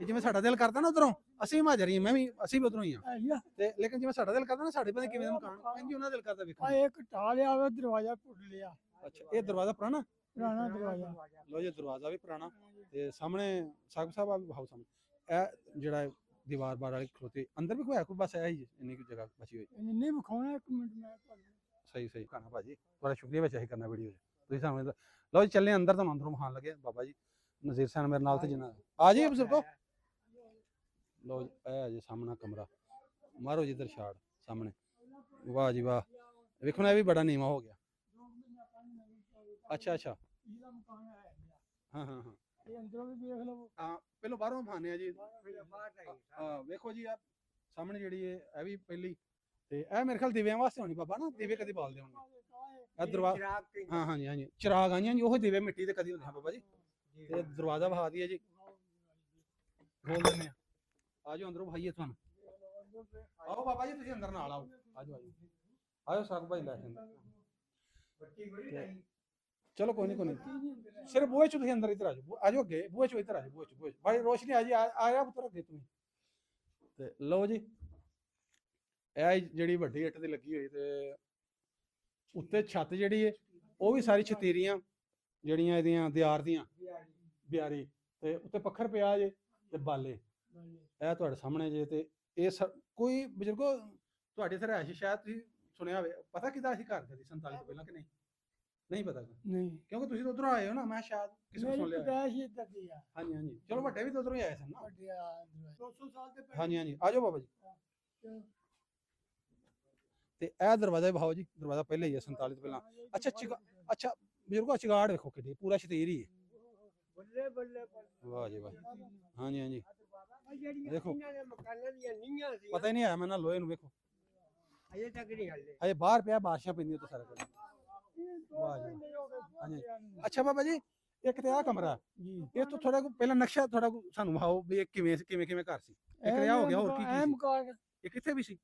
ਇਹ ਜਿਵੇਂ ਸਾਡਾ ਦਿਲ ਕਰਦਾ ਨਾ ਉਧਰੋਂ ਅਸੀਂ ਹਾਂ, ਮੈਂ ਵੀ ਅਸੀਂ ਵੀ ਉਧਰੋਂ ਹੀ ਆ। ਆਇਆ ਤੇ ਲੇਕਿਨ ਜਿਵੇਂ ਸਾਡਾ ਦਿਲ ਕਰਦਾ ਨਾ ਸਾਡੇ ਪਤਾ ਕਿਵੇਂ ਦੇ ਮਕਾਨ ਇੰਜ ਉਹਨਾਂ ਦਾ ਦਿਲ ਕਰਦਾ ਆ ਵੇਖਣ ਇੱਕ ਟਾਲਿਆ ਵਾ ਦਰਵਾਜ਼ਾ ਪੁੱਟ ਲਿਆ। ਅੱਛਾ ਇਹ ਦਰਵਾਜ਼ਾ ਪੁਰਾਣਾ? ਪੁਰਾਣਾ ਦਰਵਾਜ਼ਾ। ਲੋ ਜੀ ਦਰਵਾਜ਼ਾ ਵੀ ਪੁਰਾਣਾ ਤੇ ਸਾਹਮਣੇ ਸਾਗ ਸਾਹਿਬ ਆ ਵੀ ਭਾਓ ਸਾਹਮਣੇ। ਇਹ ਜਿਹੜਾ ਹੈ ਦੀਵਾਰ ਬਾਰ ਵਾਲੀ ਖਲੋਤੇ ਅੰਦਰ ਵੀ ਕੋਈ ਹੈ ਕੋਈ? ਬਸ ਇਹ ਹੀ ਹੈ, ਇੰਨੀ ਕੁ ਜਗ੍ਹਾ ਬਚੀ ਹੋਈ। ਨਹੀਂ ਵਿਖਾਉਣਾ ਇੱਕ ਮਿੰਟ ਮੈਂ ਤੁਹਾਨੂੰ ਸਹੀ ਸਹੀ। ਖਾਣਾ ਭਾਜੀ ਤੁਹਾਡਾ ਸ਼ੁਕਰੀਆ ਵਿੱਚ ਅਸੀਂ ਕਰਨਾ ਵੀਡੀਓ ਤੁਸੀਂ ਸਾਨੂੰ ਇਹਦਾ- ਲਓ ਜੀ ਚੱਲੇ ਅੰਦਰ ਤੁਹਾਨੂੰ ਅੰਦਰੋਂ ਖਾਣ ਲੱਗੇ ਬਾਬਾ ਜੀ ਨਜ਼ੀਰ ਸਾਹਿਬ ਮੇਰੇ ਨਾਲ ਤੇ ਜਿੰਨਾ ਆ ਜੀ ਬਜ਼ੁਰਗੋ। ਲਓ ਜੀ ਇਹ ਹੈ ਜੀ ਸਾਹਮਣਾ ਕਮਰਾ। ਮਾਰੋ ਜੀ ਛਾੜ ਸਾਹਮਣੇ। ਵਾਹ ਜੀ ਵਾਹ। ਵੇਖੋ ਨਾ ਇਹ ਵੀ ਬੜਾ ਨੀਵਾ ਹੋ ਗਿਆ। ਅੱਛਾ ਅੱਛਾ। ਇਹਦਾ ਮਕਾਨ ਹੈ ਹਾਂ ਹਾਂ ਹਾਂ। ਇਹ ਅੰਦਰੋਂ ਵੀ ਦੇਖ ਲਓ ਹਾਂ ਪਹਿਲਾਂ ਬਾਹਰੋਂ ਖਾਣੇ ਆ ਜੀ। ਹਾਂ ਵੇਖੋ ਜੀ ਆ ਸਾਹਮਣੇ ਜਿਹੜੀ ਇਹ ਇਹ ਵੀ ਪਹਿਲੀ। ਤੇ ਇਹ ਮੇਰੇ ਖਿਆਲ ਦੀਵਿਆਂ ਵਾਸਤੇ ਹੋਣੀ ਬਾਬਾ ਨਾ ਦੀਵੇ ਕਦੀ ਬਾਲਦੇ ਹੋਣਗੇ। ਇਹ ਦਰਵਾਜ਼ਾ ਹਾਂ ਹਾਂਜੀ ਹਾਂਜੀ ਚਿਰਾਗ ਆਈਆਂ ਜੀ ਉਹ ਦੀਵੇ ਮਿੱਟੀ ਦੇ ਕਦੀ ਹੁੰਦੇ ਆ ਬਾਬਾ ਜੀ। ਤੇ ਦਰਵਾਜ਼ਾ ਵਹਾ ਦਈਏ ਜੀ। ਖੋਲ ਦਿੰਦੇ ਆ ਆਜੋ ਅੰਦਰੋਂ ਭਾਈਏ ਤੁਹਾਨੂੰ। ਆਓ ਬਾਬਾ ਜੀ ਤੁਸੀਂ ਅੰਦਰ ਨਾਲ ਆਓ। ਆਜੋ ਆਜੋ ਆਇਓ ਸਾਗ ਭਾਈ ਲੈ ਚਲੋ ਕੋਈ ਨਹੀਂ ਕੋਈ ਨਹੀਂ। ਸਿਰਫ ਬੂਹੇ ਚ ਤੁਸੀਂ ਅੰਦਰ ਇੱਧਰ ਆਜੋ ਬੂ- ਆਜੋ ਅੱਗੇ ਬੂਹੇ ਚ ਇੱਧਰ ਆਜੋ ਬੂਹੇ ਚ ਬੂਹੇ ਚ। ਭਾਈ ਰੋਸ਼ਨੀ ਆ ਜੀ ਆ- ਆਇਆ ਪੁੱਤਰ ਅੱਗੇ ਤੁਸੀਂ ਤੇ ਲਓ ਜੀ ਇਹ ਜਿਹੜੀ ਵੱਡੀ ਇੱਟ ਦੀ ਲੱਗੀ ਹੋਈ ਤੇ ਉੱਤੇ ਛੱਤ ਜਿਹੜੀ ਹੈ ਉਹ ਵੀ ਸਾਰੀ ਛਤੀਰੀਆਂ ਜਿਹੜੀਆਂ ਇਹਦੀਆਂ ਦਿਆਰ ਦੀਆਂ। ਬਿਆਰੀ। ਤੇ ਉੱਤੇ ਪੱਖਰ ਪਿਆ ਜੇ ਤੇ ਬਾਲੇ। ਇਹ ਤੁਹਾਡੇ ਸਾਹਮਣੇ ਜੇ ਤੇ ਇਹ ਕੋਈ ਬਜ਼ੁਰਗੋ ਤੁਹਾਡੇ ਇੱਥੇ ਰਹਿਸ਼ ਸ਼ਾਇਦ ਤੁਸੀਂ ਸੁਣਿਆ ਹੋਵੇ। ਪਤਾ ਕਿਦਾਂ ਅਸੀਂ ਘਰ ਦੇ ਸੀ 47 ਤੋਂ ਪਹਿਲਾਂ ਕਿ ਨਹੀਂ? ਨਹੀਂ ਪਤਾ ਨਹੀਂ। ਕਿਉਂਕਿ ਤੁਸੀਂ ਤਾਂ ਉਧਰੋਂ ਆਏ ਹੋ ਨਾ ਮੈਂ ਸ਼ਾਇਦ ਕਿਸੇ ਨੂੰ ਸੁਣ ਮੇਰੀ ਲਿਆ ਪਦਾਇਸ਼ ਹੀ ਇੱਦਾਂ ਦੀ ਆ। ਹਾਂਜੀ ਹਾਂਜੀ। ਚਲੋ ਵੱਡੇ ਵੀ ਤਾਂ ਉਧਰੋਂ ਹੀ ਆਏ ਸਨ ਨਾ। ਵੱਡਿਆ 200 ਸਾਲ ਦੇ ਪਹਿਲੇ। ਹਾਂਜੀ ਹਾਂਜੀ। ਆਜੋ ਬਾਬਾ ਜੀ। ਤੇ ਇਹ ਦਰਵਾਜ਼ਾ ਵੀ ਭਾਓ ਜੀ। ਦਰਵਾਜ਼ਾ ਪਹਿਲੇ ਹੀ ਹੈ 47 ਤੋਂ ਪਹਿਲਾਂ। ਅੱਛਾ, ਚਿਗਾ- ਅੱਛਾ ਬਜ਼ੁਰਗੋ ਚਿਗਾੜ ਵੇਖੋ ਕਿੱਡੀ ਪੂਰਾ ਸ਼ਤੀਰ ਹੀ ਹੈ। ਬੱਲੇ ਬੱਲੇ ਵਾਹ ਜੀ ਵਾਹ ਹਾਂਜੀ ਹਾਂਜੀ। ਆ ਜਿਹੜੀਆਂ ਦੇਖੋ। ਇਹਨਾਂ ਦੇ ਮਕਾਨਾਂ ਦੀਆਂ ਨੀਆਂ ਸੀ। ਪਤਾ ਹੀ ਨਹੀਂ ਆਇਆ ਮੈਂ ਨਾ ਲੋਹੇ ਨੂੰ ਵੇਖੋ। ਅਜੇ ਤੱਕ ਨਹੀਂ ਹੱਲੇ ਹਜੇ ਬਾਹਰ ਪਿਆ ਬਾਰਿਸ਼ਾਂ ਪੈਂਦੀਆਂ ਤੇ ਸਾਰਾ ਕੁਝ। ਵਾਹ ਜੀ ਹਾਂਜੀ। ਅੱਛਾ ਬਾਬਾ ਜੀ ਇੱਕ ਤੇ ਆ ਕਮਰਾ। ਜੀ। ਇਹ ਤੋਂ ਥੋੜਾ ਕੋ ਪਹਿਲਾਂ ਨਕਸ਼ਾ ਥੋੜਾ ਕੋ ਸਾਨੂੰ ਵਿਖਾਓ ਵੀ ਇਹ ਕਿਵੇਂ ਕਿਵੇਂ ਕਿਵੇਂ ਘਰ ਸੀ। ਇੱਕ ਰਿਆ ਹੋ ਗਿਆ ਹੋਰ ਕੀ ਇਹ ਕੀ ਸੀ? ਮਕਾਨ ਇਹ ਕਿੱਥੇ ਵੀ ਸੀ?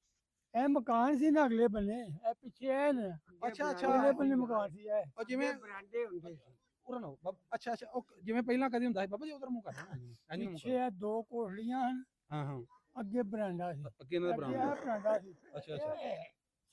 ਇਹ ਮਕਾਨ ਸੀ ਨਾ ਅਗਲੇ ਬੰਨੇ ਇਹ ਪਿੱਛੇ ਇਹ ਨੇ। ਅੱਛਾ, ਅੱਛਾ। ਅਗਲੇ ਬੰਨੇ ਮਕਾਨ ਸੀ ਇਹ। ਉਹ ਜਿਵੇਂ ਬਰਾਂਡੇ ਹੁੰਦੇ ਸੀ। ਉਰਾਂ ਨਾ ਅੱਛਾ ਅੱਛਾ ਉਹ ਜਿਵੇਂ ਪਹਿਲਾਂ ਕਦੀ ਹੁੰਦਾ ਸੀ ਬਾਬਾ ਜੀ ਉਧਰ ਮੂੰਹ ਕਰ ਹਾਂਜੀ ਪਿੱਛੇ ਇਹ ਦੋ ਕੋਠੜੀਆਂ ਹਨ। ਹਾਂ ਹਾਂ। ਅੱਗੇ ਬਰਾਂਡਾ ਸੀ। ਅੱਗੇ ਇਹਨਾਂ ਦਾ ਇਹ ਬਰਾਂਡਾ। ਸੀ। ਅੱਛਾ ਅੱਛਾ।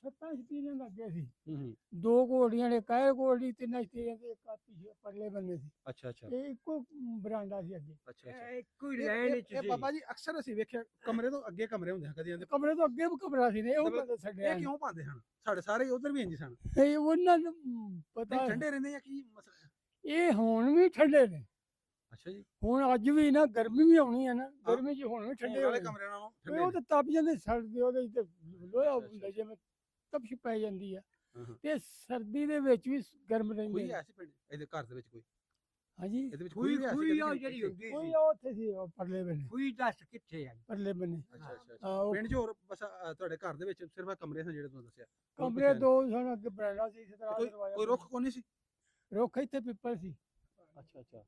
ਸੱਤਾਂ ਛਤੀਆਂ ਲੱਗੇ ਸੀ। ਹੂੰ ਹੂੰ। ਦੋ ਕੋਠੜੀਆਂ ਨੇ ਕਾਹੇ ਕੋਠੜੀ ਤਿੰਨ ਛਤੀਆਂ ਤੇ ਇੱਕ ਆ ਪਿੱਛੇ ਪਰਲੇ ਬੰਨੇ ਸੀ। ਅੱਛਾ ਅੱਛਾ। ਇਹ ਇੱਕੋ ਬਰਾਂਡਾ ਸੀ ਅੱਗੇ। ਅੱਛਾ ਅੱਛਾ। ਇਹ ਇੱਕੋ ਹੀ ਇਹ- ਲਾਈਨ ਇਹ- ਸੀ। ਬਾਬਾ ਜੀ ਅਕਸਰ ਅਸੀਂ ਵੇਖਿਆ ਕਮਰੇ ਤੋਂ ਅੱਗੇ ਕਮਰੇ ਹੁੰਦੇ ਹਨ ਕਦੀ ਆਂਦੇ ਕਮਰੇ ਤੋਂ ਅੱਗੇ ਵੀ ਕਮਰਾ ਸੀ ਨੇ ਉਹ ਬੰਦੇ ਛੱਡਿਆ ਇਹ ਕਿਉਂ ਪਾਉਂਦੇ ਹਨ? ਸਾਡੇ ਸਾਰੇ ਉਧਰ ਵੀ ਇੰਜ ਸਨ। ਇਹ ਉਹਨਾਂ ਨੂੰ ਪਤਾ ਠੰਡੇ ਰਹਿੰਦੇ ਜਾਂ ਕੀ ਮਸਲਾ? ਇਹ ਹੁਣ ਵੀ ਠੰਡੇ ਨੇ। ਅੱਛਾ ਜੀ। ਹੁਣ ਅੱਜ ਵੀ ਨਾ ਗਰਮੀ ਵੀ ਆਉਣੀ ਹੈ ਨਾ ਗਰਮੀ 'ਚ ਹੁਣ ਵੀ ਠੰਡੇ ਵਾਲੇ। ਕਮਰੇ ਨਾਲੋਂ ਉਹ ਤਾਂ ਤਪ ਜਾਂਦੇ ਸਰਦੀ ਉਹਦੇ ਤੇ ਲੋਹਾ ਹੁੰਦਾ ਜਿਵੇਂ ਤਪਸ਼ ਪੈ ਜਾਂਦੀ ਆ। ਹਾਂ। ਤੇ ਸਰਦੀ ਦੇ ਵਿੱਚ ਵੀ ਗਰਮ ਰਹਿੰਦੇ ਕੋਈ। ਐਸੀ ਪਿੰਡ ਇਹਦੇ ਘਰ ਦੇ ਵਿੱਚ ਕੋਈ? ਹਾਂਜੀ। ਇਹਦੇ ਵਿੱਚ ਖੂਹੀ ਕੋਈ ਵੀ ਐਸੀ ਖੂਹੀ ਉਹ ਕਦੀ ਜਿਹੜੀ? ਹੁੰਦੀ? ਕੋਈ ਸੀ। ਉਹ ਉੱਥੇ ਸੀ ਉਹ ਪਰਲੇ ਬੰਨੇ। ਖੂਹੀ ਦੱਸ ਕਿੱਥੇ ਆ ਪਰਲੇ ਬੰਨੇ। ਅੱਛਾ ਅੱਛਾ ਅੱਛਾ। ਆ ਉਹ ਪਿੰਡ 'ਚ ਹੋਰ ਬਸ ਤੁਹਾਡੇ ਘਰ ਦੇ ਵਿੱਚ ਸਿਰਫ ਆਹ ਕਮਰੇ ਸਨ ਜਿਹੜੇ ਤੁਹਾਨੂੰ ਦੱਸਿਆ? ਹੋਰ ਕਮਰੇ ਕੁਛ ਹੈ ਦੋ ਸਨ ਅੱਗੇ ਬਰਾਂਡਾ ਸੀ ਇਸ ਤਰ੍ਹਾਂ ਕੋਈ ਦਰਵਾਜ਼ਾ ਕੋਈ ਰੁੱਖ ਕੋਈ ਨਹੀਂ ਸੀ? ਰੁੱਖ ਇੱਥੇ ਪਿੱਪਲ ਸੀ। ਅੱਛਾ ਅੱਛਾ।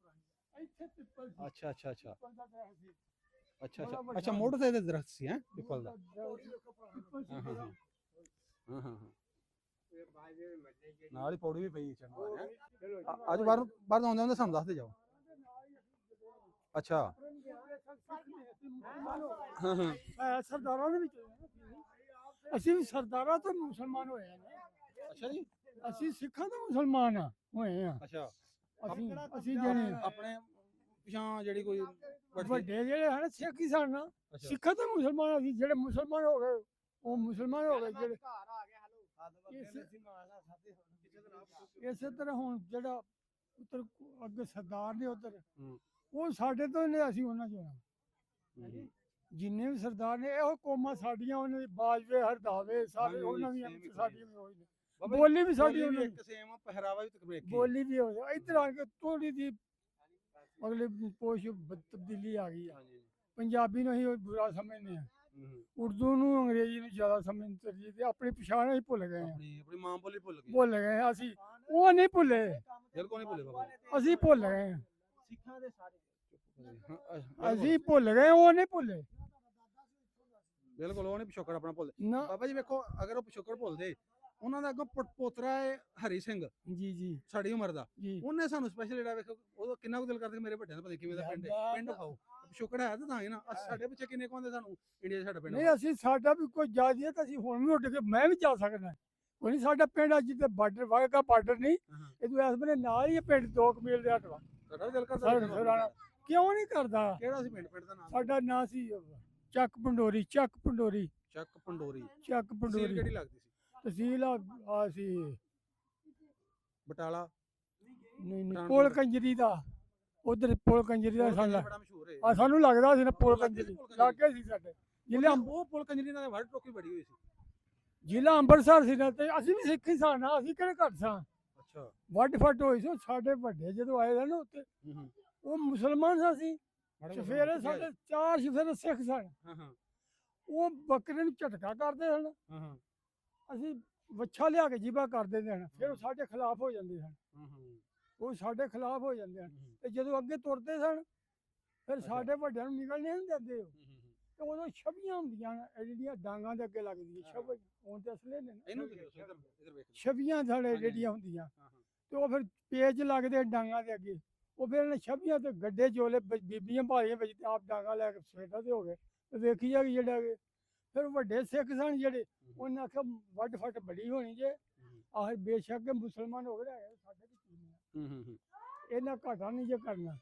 ਇੱਥੇ ਪਿੱਪਲ ਸੀ। ਅੱਛਾ ਅੱਛਾ ਅੱਛਾ। ਪਿੱਪਲ ਦਾ ਦਰਖਤ ਸੀ। ਅੱਛਾ ਅੱਛਾ। ਅੱਛਾ ਮੋੜ ਤੇ ਦਰਖਤ ਸੀ ਹੈ ਪਿੱਪਲ ਦਾ। ਪਿੱਪਲ ਸੀ। ਹਾਂ ਹਾਂ ਬੜਾ। ਹਾਂ। ਹਾਂ ਹਾਂ ਹਾਂ ਇਹ ਬਾਜੇ ਮੱਲੇ ਜਿਹੜੀ ਨਾਲ ਹੀ ਪੌੜੀ ਵੀ ਪਈ ਵਾਲੀ ਹੈਂ। ਚਲੋ ਆ- ਅੱਜ ਬਾਹਰ ਬਾਹਰ ਆਉਂਦੇ ਹੁੰਦੇ ਸਾਨੂੰ ਦੱਸਦੇ ਜਾਓ। ਅੱਛਾ। ਹਾਂ। ਹਾਂ ਅਹ ਸਰਦਾਰਾਂ ਦੇ ਵਿੱਚ ਅਸੀਂ ਵੀ ਸਰਦਾਰਾਂ ਤੋਂ ਮੁਸਲਮਾਨ ਹੋਏ ਆ ਨਾ। ਅੱਛਾ ਜੀ। ਅਸੀਂ ਸਿੱਖਾਂ ਤੋਂ ਮੁਸਲਮਾਨ ਆ ਹੋਏ ਆ। ਅੱਛਾ। ਅਸੀਂ ਅਸੀਂ ਜਿਹੜੇ ਆਪਣੇ ਪਿਛਾਂ ਜਿਹੜੀ ਕੋਈ ਵੱਡੀ ਵੱਡੇ ਜਿਹੜੇ ਹਨ ਸਿੱਖ ਹੀ ਸਨ ਨਾ। ਅੱਛਾ। ਸਿੱਖਾਂ ਤੋਂ ਮੁਸਲਮਾਨ ਅਸੀਂ। ਜਿਹੜੇ ਮੁਸਲਮਾਨ ਹੋ ਗਏ ਉਹ ਮੁਸਲਮਾਨ ਹੋ ਗਏ ਜਿਹੜੇ ਇਸ- ਇਸੇ ਤਰ੍ਹਾਂ ਹੁਣ ਜਿਹੜਾ ਉੱਤਰ ਅੱਗੇ ਸਰਦਾਰ ਨੇ ਉਧਰ ਹੂੰ। ਉਹ ਸਾਡੇ ਤੋਂ ਨੇ ਅਸੀਂ ਉਹਨਾਂ ਚੋਂ ਆ। ਹੂੰ। ਜਿੰਨੇ ਵੀ ਸਰਦਾਰ ਨੇ ਇਹੋ ਕੌਮਾਂ ਸਾਡੀਆਂ ਉਹਨਾਂ ਦੀ ਬਾਜਵੇ ਹਰਦਾਵੇ ਸਾਰੇ ਹਾਂਜੀ, ਉਹਨਾਂ ਦੀਆਂ same ਹੀ ਸਾਡੀਆਂ ਵੀ ਉਹੀ ਨੇ ਬਾਬਾ ਜੀ, ਬੋਲੀ ਵੀ ਸਾਡੀ ਬੋਲੀ ਵੀ ਉਹਨਾਂ ਦੀ ਇੱਕ ਸੇਮ ਆ ਪਹਿਰਾਵਾ ਵੀ ਤਕਰੀਬਨ ਇੱਕ ਹੀ ਆ। ਬੋਲੀ ਵੀ ਹੋ ਇੱਧਰ ਆ ਕੇ ਥੋੜੀ ਦੀ ਅਗਲੇ ਪੋਸ਼ ਤਬਦੀਲੀ ਆ ਗਈ ਆ ਹਾਂਜੀ ਪੰਜਾਬੀ ਨੂੰ ਅਸੀਂ ਉਹ ਬੁਰਾ ਸਮਝਦੇ ਆ ਹੂੰ, ਹੂੰ। ਉਰਦੂ ਨੂੰ ਅੰਗਰੇਜ਼ੀ ਨੂੰ ਜ਼ਿਆਦਾ ਸਮਝਣ ਤਰਜੀਹ ਤੇ ਆਪਣੀ ਪਛਾਣ ਅਸੀਂ ਭੁੱਲ ਗਏ ਆ ਆਪਣੀ ਆਪਣੀ ਮਾਂ ਬੋਲੀ ਭੁੱਲ ਗਏ। ਭੁੱਲ ਗਏ ਅਸੀਂ। ਉਹ ਨਹੀਂ ਭੁੱਲੇ। ਬਿਲਕੁਲ ਨਹੀਂ ਭੁੱਲੇ ਬਾਬਾ? ਜੀ। ਅਸੀਂ ਭੁੱਲ ਗਏ ਆ ਸਿੱਖਾਂ ਦੇ ਸਾਰੇ। ਹਾਂ, ਅਸੀਂ ਭੁੱਲ ਗਏ ਉਹ ਨਹੀਂ ਭੁੱਲੇ। ਬਿਲਕੁਲ ਉਹ ਨਹੀਂ ਪਿਛੋਕੜ ਆਪਣਾ ਭੁੱਲਦੇ। ਨਾ। ਬਾਬਾ ਜੀ ਵੇਖੋ ਅਗਰ ਉਹ ਪਿਛੋਕੜ ਭੁੱਲਦੇ ਉਹਨਾਂ ਦਾ ਅੱਗੋਂ ਪੁੱਤ- ਪੋਤਰਾ ਹੈ ਹਰੀ ਸਿੰਘ ਜੀ ਜੀ। ਸਾਡੀ ਉਮਰ ਦਾ। ਜੀ। ਉਹਨੇ ਸਾਨੂੰ ਸਪੈਸ਼ਲ ਜਿਹੜਾ ਵੇਖੋ ਉਹ ਕਿੰਨਾ ਕੁ ਦਿਲ ਕਰਦਾ ਕਿ ਮੇਰੇ ਵੱਡਿਆਂ ਦਾ ਪਤਾ ਨੀ ਕਿਵੇਂ ਦਾ ਪਿੰਡ ਹੈ। ਪਿੰਡ ਖਾਓ। ਸ਼ੁਕਰ ਹੈ ਤਾਂ ਤਾਂ ਹੀ ਨਾ। ਅਸੀਂ- ਸਾਡੇ ਪਿੱਛੇ ਕਿੰਨੇ ਕਹਿੰਦੇ ਸਾਨੂੰ? ਇੰਡੀਆ 'ਚ ਸਾਡਾ ਪਿੰਡ ਨਹੀਂ ਅਸੀਂ ਸਾਡਾ ਵੀ ਕੋਈ ਜਾਦੀਏ ਤਾਂ ਅਸੀਂ ਹੁਣ ਵੀ ਉੱਡ ਕੇ ਮੈਂ ਵੀ ਜਾ ਸਕਦਾ। ਕੋਈ ਨਹੀਂ ਸਾਡਾ ਪਿੰਡ ਅੱਜ ਤੇ ਬਾਰਡਰ ਵਾਗਾ ਬਾਰਡਰ ਨਹੀਂ। ਹਾਂ। ਇਹ ਤੋਂ ਇਸ ਵੇਲੇ ਨਾਲ ਹੀ ਪਿੰਡ 2 ਮੀਲ ਦੇ ਹਟਵਾ। ਸਾਡਾ ਵੀ ਦਿਲ ਕਰਦਾ ਸਾਡਾ ਸਰਾਣਾ। ਕਿਉਂ ਨਹੀਂ ਕਰਦਾ? ਕਿਹੜਾ ਸੀ ਪਿੰਡ? ਪਿੰਡ ਦਾ ਨਾਮ? ਸਾਡਾ ਨਾਂ ਸੀ ਚੱਕ ਪੰਡੋਰੀ ਚੱਕ ਪੰਡੋਰੀ ਚੱਕ ਪੰਡੋਰੀ ਚੱਕ ਪੰਡੋਰੀ ਕਿਹੜੀ ਲੱਗਦੀ ਸੀ? ਤਹਿਸੀਲ ਆ ਆ ਸੀ। ਬਟਾਲਾ। ਨਹੀਂ ਨਹੀਂ। ਪੁਲ ਕੰਜਰੀ ਦਾ। ਉਧਰ ਪੁਲ ਕੰਜਰੀ ਦਾ ਸਾਨੂੰ ਬੜਾ ਮਸ਼ਹੂਰ ਹੈ। ਆ ਸਾਨੂੰ ਲੱਗਦਾ ਸੀ ਨਾ ਪੁਲ ਕੰਜਰੀ। ਲੱਗੇ ਸੀ ਸਾਡੇ। ਜ਼ਿਲ੍ਹਾ ਉਹ ਪੁਲ ਕੰਜਰੀ ਨਾਲ ਵਰਡ ਟੋਕੀ ਬੜੀ ਹੋਈ ਸੀ। ਜ਼ਿਲ੍ਹਾ ਅੰਮ੍ਰਿਤਸਰ ਸੀ ਨਾ ਤੇ ਅਸੀਂ ਵੀ ਸਿੱਖ ਹੀ ਸਾਂ ਨਾ ਅਸੀਂ ਕਿਹੜੇ ਘੱਟ ਸਾਂ? ਅੱਛਾ। ਵੱਡ ਫੱਟ ਹੋਈ ਸੀ ਸਾਡੇ ਵੱਡੇ ਜਦੋਂ ਆਏ ਸਨ ਉੱਤੇ ਉਹ ਮੁਸਲਮਾਨ ਸਾਂ ਸੀ ਸਫੇਰੇ ਸਾਡੇ ਚਾਰ ਸਫੇਰੇ ਸਿੱਖ ਸਨ ਉਹ ਬੱਕਰੇ ਨੂੰ ਝਟਕਾ ਕਰਦੇ ਸਨ। ਅਸੀਂ ਵੱਛਾ ਲਿਆ ਕੇ ਜੀਬਾ ਕਰ ਦਿੰਦੇ ਹਨ ਫਿਰ ਉਹ ਸਾਡੇ ਖਿਲਾਫ ਹੋ ਜਾਂਦੇ ਸਨ ਹਾਂ ਹਾਂ। ਉਹ ਸਾਡੇ ਖਿਲਾਫ ਹੋ ਜਾਂਦੇ ਹਨ। ਤੇ ਜਦੋਂ ਅੱਗੇ ਤੁਰਦੇ ਸਨ ਫਿਰ। ਸਾਡੇ ਵੱਡਿਆਂ ਨੂੰ ਨਿਕਲ ਨਹੀਂ ਦਿੰਦੇ ਉਹ। ਤੇ ਉਦੋਂ ਛਬੀਆਂ ਹੁੰਦੀਆਂ ਨੇ ਜਿਹੜੀਆਂ ਡਾਂਗਾਂ ਦੇ ਅੱਗੇ ਲੱਗਦੀਆਂ। ਛਬ ਹੁਣ ਤੇ ਅਸਲੇ ਨੇ। ਇਹਨੂੰ ਛਬੀਆਂ ਸਾਡੇ ਜਿਹੜੀਆਂ ਹੁੰਦੀਆਂ। ਤੇ ਉਹ ਫਿਰ ਪੇਜ ਲੱਗਦੇ ਡਾਂਗਾਂ ਦੇ ਅੱਗੇ। ਉਹ ਫਿਰ ਇਹਨੇ ਛਬੀਆਂ ਤੇ ਗੱਡੇ ਬ- ਬੀਬੀਆਂ ਭਾਲੀਆਂ ਵਿੱਚ ਤੇ ਆਪ ਡਾਂਗਾ ਲੈ ਕੇ ਸਵੇਟਾ ਤੇ ਹੋ ਗਏ। ਤੇ ਵੇਖੀ ਜਾ ਕਿ ਜਿਹੜਾ ਫਿਰ ਵੱਡੇ ਸਿੱਖ ਸਨ ਜਿਹੜੇ ਉਹਨਾਂ ਆਖਿਆ ਵੱਡ ਫੱਟ ਬੜੀ ਹੋਣੀ ਜੇ ਆਹ ਬੇਸ਼ੱਕ ਮੁਸਲਮਾਨ ਹੋ ਗਏ ਸਾਡੇ ਵੀ ਕੀ ਨੇ। ਹੂੰ ਹੂੰ ਹੂੰ ਇਹਨਾਂ ਘਾਟਾ ਨਹੀਂ ਜੇ ਕਰਨਾ।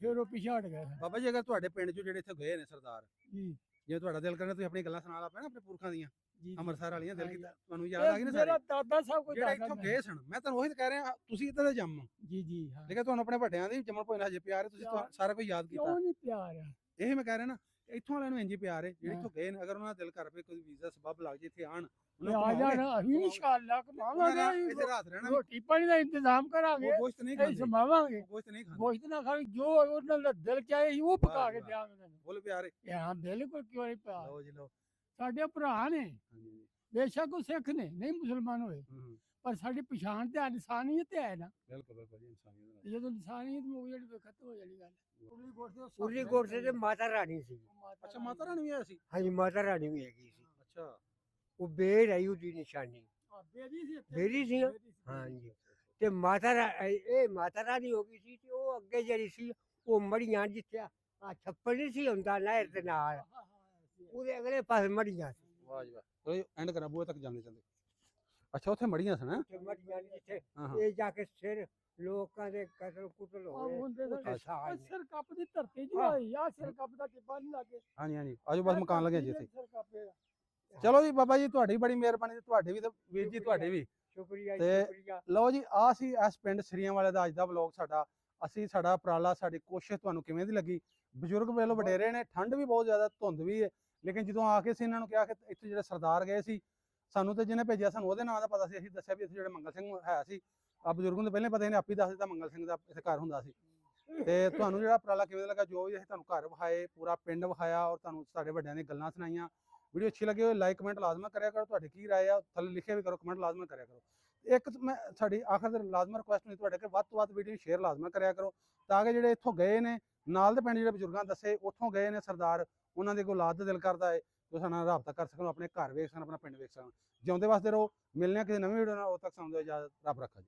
ਫਿਰ ਉਹ ਪਿਛਾੜ ਗਏ। ਬਾਬਾ ਜੀ ਅਗਰ ਤੁਹਾਡੇ ਪਿੰਡ 'ਚੋਂ ਜਿਹੜੇ ਇੱਥੇ ਗਏ ਨੇ ਸਰਦਾਰ ਜੀ ਜੇ ਤੁਹਾਡਾ ਦਿਲ ਕਰਨਾ ਤੁਸੀਂ ਆਪਣੀ ਗੱਲਾਂ ਸੁਣਾ ਲਾ ਪੈਣਾ ਆਪਣੇ ਪੁਰਖਾਂ ਦੀਆਂ। ਅੰਮ੍ਰਿਤਸਰ ਵਾਲੀਆਂ ਦਿਲ। ਕੀਤਾ ਤੁਹਾਨੂੰ ਯਾਦ ਆ ਗਈ ਨਾ ਮੇਰਾ ਦਾਦਾ ਸਾਹਿਬ ਕੋਈ ਜਿਹੜੇ ਇੱਥੋਂ। ਗਏ ਸਨ ਮੈਂ ਤੁਹਾਨੂੰ ਉਹੀ ਕਹਿ ਰਿਹਾ ਤੁਸੀਂ ਇੱਧਰ ਦੇ ਜੰਮ ਜੀ ਜੀ ਹਾਂ ਲੇਕਿਨ ਤੁਹਾਨੂੰ ਆਪਣੇ ਵੱਡਿਆਂ ਦੀ ਜੰਮਣ ਭੋਇਨਾ ਹਜੇ ਪਿਆਰ ਹੈ ਤੁਸੀਂ ਸਾਰਾ ਕੁਝ ਯਾਦ ਕੀਤਾ ਕਿਉਂ ਨਹੀਂ ਪਿਆਰ ਇਹ ਮੈਂ ਕਹਿ ਰਿਹਾ ਨਾ ਇੱਥੋਂ ਵਾਲਿਆਂ ਨੂੰ ਇੰਜੀ ਪਿਆਰ ਹੈ ਜਿਹੜੇ। ਇੱਥੋਂ ਗਏ ਨੇ ਅਗਰ ਉਹਨਾਂ ਦਾ ਦਿਲ ਕਰ ਪਏ ਕੋਈ ਵੀਜ਼ਾ ਸਬਬ ਲੱਗ ਜੇ ਇੱਥੇ ਆਣ ਤੇ ਆ ਜਾਣਾ ਅਸੀਂ ਇਨਸ਼ਾਅੱਲਾ ਇੱਥੇ ਕਮਾਵਾਂਗੇ ਰਾਤ ਰਹਿਣਾ। ਰੋਟੀ ਪਾਣੀ ਦਾ ਇੰਤਜ਼ਾਮ ਕਰਾਂਗੇ ਉਹ ਗੋਸ਼ਤ ਨਹੀਂ ਅਸੀਂ ਖਾਂਦੇ। ਸਮਾਵਾਂਗੇ। ਉਹ ਗੋਸ਼ਤ ਨਹੀਂ ਖਾਂਦੇ। ਗੋਸ਼ਤ ਨਾ ਖਾਵੇ ਜੋ ਉਹਨਾਂ ਦਾ ਦਿਲ ਚਾਹੇ ਅਸੀਂ ਉਹ ਪਕਾ ਵਾਹ ਕੇ ਜੀ ਵਾਹ। ਦਿਆਂਗੇ ਉਹਨਾਂ ਨੂੰ। ਬੋਲ ਪਿਆਰੇ ਇਹ ਹਾਂ ਬਿਲਕੁਲ ਕਿਉਂ ਨਹੀਂ ਪਿਆਰ। ਲਓ ਜੀ ਲਓ। ਸਾਡੇ ਭਰਾ ਨੇ ਬੇਸ਼ੱਕ ਉਹ ਸਿੱਖ ਨੇ ਨਹੀਂ ਮੁਸਲਮਾਨ ਹੋਏ। ਪਰ ਸਾਡੀ ਪਛਾਣ ਤੇ ਇਨਸਾਨੀਅਤ ਤੇ ਹੈ ਨਾ। ਬਿਲਕੁਲ ਬਿਲਕੁਲ ਜੀ ਇਨਸਾਨੀਅਤ ਨਾਲ। ਤੇ ਜਦੋਂ ਇਨਸਾਨੀਅਤ ਮੁੱਕ ਜਾਣੀ ਫਿਰ ਖਤਮ ਹੋ ਜਾਣੀ ਗੱਲ। ਉਰਲੀ ਕੋਟ ਦੇ ਉਰਲੀ ਮਾਤਾ ਰਾਣੀ ਸੀ। ਅੱਛਾ ਮਾਤਾ ਰਾਣੀ। ਵੀ ਆਇਆ ਸੀ? ਹਾਂਜੀ ਮਾਤਾ ਰਾਣੀ ਵੀ ਹੈਗੀ ਸੀ। ਅੱਛਾ। ਉਹ ਬੇਰ ਹੈ ਉਹਦੀ ਨਿਸ਼ਾਨੀ। ਬੇਰੀ ਸੀ। ਬੇਰੀ ਸੀ ਨਾ? ਬੇਰੀ ਸੀ। ਹਾਂਜੀ। ਤੇ ਮਾਤਾ ਰਾ- ਇਹ ਮਾਤਾ ਰਾਣੀ ਹੋ ਗਈ ਸੀ ਤੇ ਉਹ ਅੱਗੇ ਜਿਹੜੀ ਸੀ ਉਹ ਮੜੀਆਂ ਜਿੱਥੇ ਆ ਛੱਪੜ ਨਹੀਂ ਸੀ ਹੁੰਦਾ ਨਹਿਰ ਦੇ ਨਾਲ। ਹਾਂ, ਹਾਂ। ਉਹਦੇ ਅਗਲੇ ਪਾਸੇ ਮੜੀਆਂ ਸੀ। ਵਾਹ ਜੀ ਵਾਹ। ਚਲੋ ਐਂਡ ਕਰਾਂ ਬੂਹੇ ਤੱਕ ਜਾਂਦੇ ਜਾਂਦੇ। ਅੱਛਾ ਉੱਥੇ ਮੜੀਆਂ ਸਨ? ਹੈਂ? ਮੜੀਆਂ ਜਿੱਥੇ ਇਹ ਜਾ ਕੇ ਸਿਰ ਲੋਕਾਂ ਦੇ ਕਤਲ ਕੁਤਲ ਹੋਏ। ਹੁੰਦੇ ਸਨ। ਉੱਥੇ। ਸਿਰ ਕੱਪ ਦੀ ਧਰਤੀ ਜੀ ਹਾਂ। ਹੋਈ ਆ ਸਿਰ ਕੱਪ ਦਾ ਟਿੱਬਾ ਨਹੀਂ ਲੱਗੇ ਹਾਂਜੀ ਹਾਂਜੀ। ਆਜੋ ਬਸ ਮਕਾਨ ਲੱਗੇ ਜੀ ਇੱਥੇ ਸਿਰ ਕੱਪ ਦਾ। ਚਲੋ ਜੀ ਬਾਬਾ ਜੀ ਤੁਹਾਡੀ ਬੜੀ ਮਿਹਰਬਾਨੀ ਤੇ ਤੁਹਾਡੇ ਵੀ ਤੇ ਵੀਰ ਜੀ ਤੁਹਾਡੇ ਵੀ। ਸ਼ੁਕਰੀਆ ਤੇ- ਸ਼ੁਕਰੀਆ। ਲਓ ਜੀ ਆ ਸੀ ਇਸ ਪਿੰਡ ਸਰੀਆਂ ਵਾਲੇ ਦਾ ਅੱਜ ਦਾ ਵਲੌਗ ਸਾਡਾ। ਅਸੀਂ ਸਾਡਾ ਉਪਰਾਲਾ ਸਾਡੀ ਕੋਸ਼ਿਸ਼ ਤੁਹਾਨੂੰ ਕਿਵੇਂ ਦੀ ਲੱਗੀ? ਬਜ਼ੁਰਗ ਵੇਲੋਂ ਵਡੇਰੇ ਨੇ ਠੰਡ ਵੀ ਬਹੁਤ ਜ਼ਿਆਦਾ ਧੁੰਦ ਵੀ ਹੈ ਲੇਕਿਨ ਜਦੋਂ ਆ ਕੇ ਅਸੀਂ ਇਹਨਾਂ ਨੂੰ ਕਿਹਾ ਕਿ ਇੱਥੇ ਜਿਹੜੇ ਸਰਦਾਰ ਗਏ ਸੀ ਸਾਨੂੰ ਤੇ ਜਿਹਨੇ ਭੇਜਿਆ ਸਾਨੂੰ ਉਹਦੇ ਨਾਂ ਦਾ ਪਤਾ ਸੀ, ਅਸੀਂ ਦੱਸਿਆ ਵੀ ਇੱਥੇ ਜਿਹੜੇ ਮੰਗਲ ਸਿੰਘ ਹੈ ਸੀ ਆ ਬਜ਼ੁਰਗ ਨੂੰ ਤਾਂ ਪਹਿਲਾਂ ਹੀ ਪਤਾ ਇਹਨੇ ਆਪੇ ਦੱਸ ਦਿੱਤਾ ਮੰਗਲ ਸਿੰਘ ਦਾ ਇੱਥੇ ਘਰ ਹੁੰਦਾ ਸੀ। ਤੇ ਤੁਹਾਨੂੰ ਜਿਹੜਾ ਉਪਰਾਲਾ ਕਿਵੇਂ ਲੱਗਾ, ਜੋ ਵੀ ਅਸੀਂ ਤੁਹਾਨੂੰ ਘਰ ਵਿਖਾਏ, ਪੂਰਾ ਪਿੰਡ ਵਿਖਾਇਆ ਔਰ ਤੁਹਾਨੂੰ ਸਾਡੇ ਵੱਡਿਆਂ ਦੀਆਂ ਗੱਲਾਂ ਸੁਣਾਈਆਂ। ਵੀਡੀਓ ਅੱਛੀ ਲੱਗੀ ਹੋਵੇ, ਲਾਈਕ, ਕਮੈਂਟ ਲਾਜ਼ਮੀ ਕਰਿਆ ਕਰੋ, ਤੁਹਾਡੀ ਕੀ ਰਾਏ ਆ, ਥੱਲੇ ਲਿਖਿਆ ਵੀ ਕਰੋ, ਕਮੈਂਟ ਲਾਜ਼ਮੀ ਕਰਿਆ ਕਰੋ। ਇੱਕ ਮੈਂ ਸਾਡੀ ਆਖਰ ਦੇ ਲਾਜ਼ਮੀ ਰਿਕੁਐਸਟ ਨਹੀਂ ਤੁਹਾਡੇ ਕਿ ਵੱਧ ਤੋਂ ਵੱਧ ਵੀਡੀਓ ਸ਼ੇਅਰ ਲਾਜ਼ਮੀ ਕਰਿਆ ਕਰੋ, ਤਾਂ ਕਿ ਜਿਹੜੇ ਇੱਥੋਂ ਗਏ ਨੇ, ਨਾਲ ਦੇ ਪਿੰਡ ਜਿਹੜੇ ਬਜ਼ੁਰਗਾਂ ਦੱਸੇ, ਉੱਥੋਂ ਗਏ ਨੇ ਸਰਦਾਰ, ਉਹਨਾਂ ਦੇ ਕੋਲ ਔਲਾਦ ਦਾ ਦਿਲ ਕਰਦਾ ਹੈ ਤੁਸੀਂ ਉਹ ਸਾਡੇ ਨਾਲ ਰਾਬਤਾ ਕਰ ਸਕਣ, ਆਪਣੇ ਘਰ ਵੇਖ ਸਕਣ, ਆਪਣਾ ਪਿੰਡ ਵੇਖ ਸਕਣ। ਜਿਉਂਦੇ ਵਾਸਤੇ ਰਹੋ, ਮਿਲਨੇ ਆ, ਕਿਸੇ ਨਵੇਂ ਵੀਡੀਓ ਨਾਲ, ਉਦੋਂ ਤੱਕ ਸਾਨੂੰ ਦਿਓ ਇਜਾਜ਼ਤ, ਰੱਬ ਰੱਖਾ ਜੀ।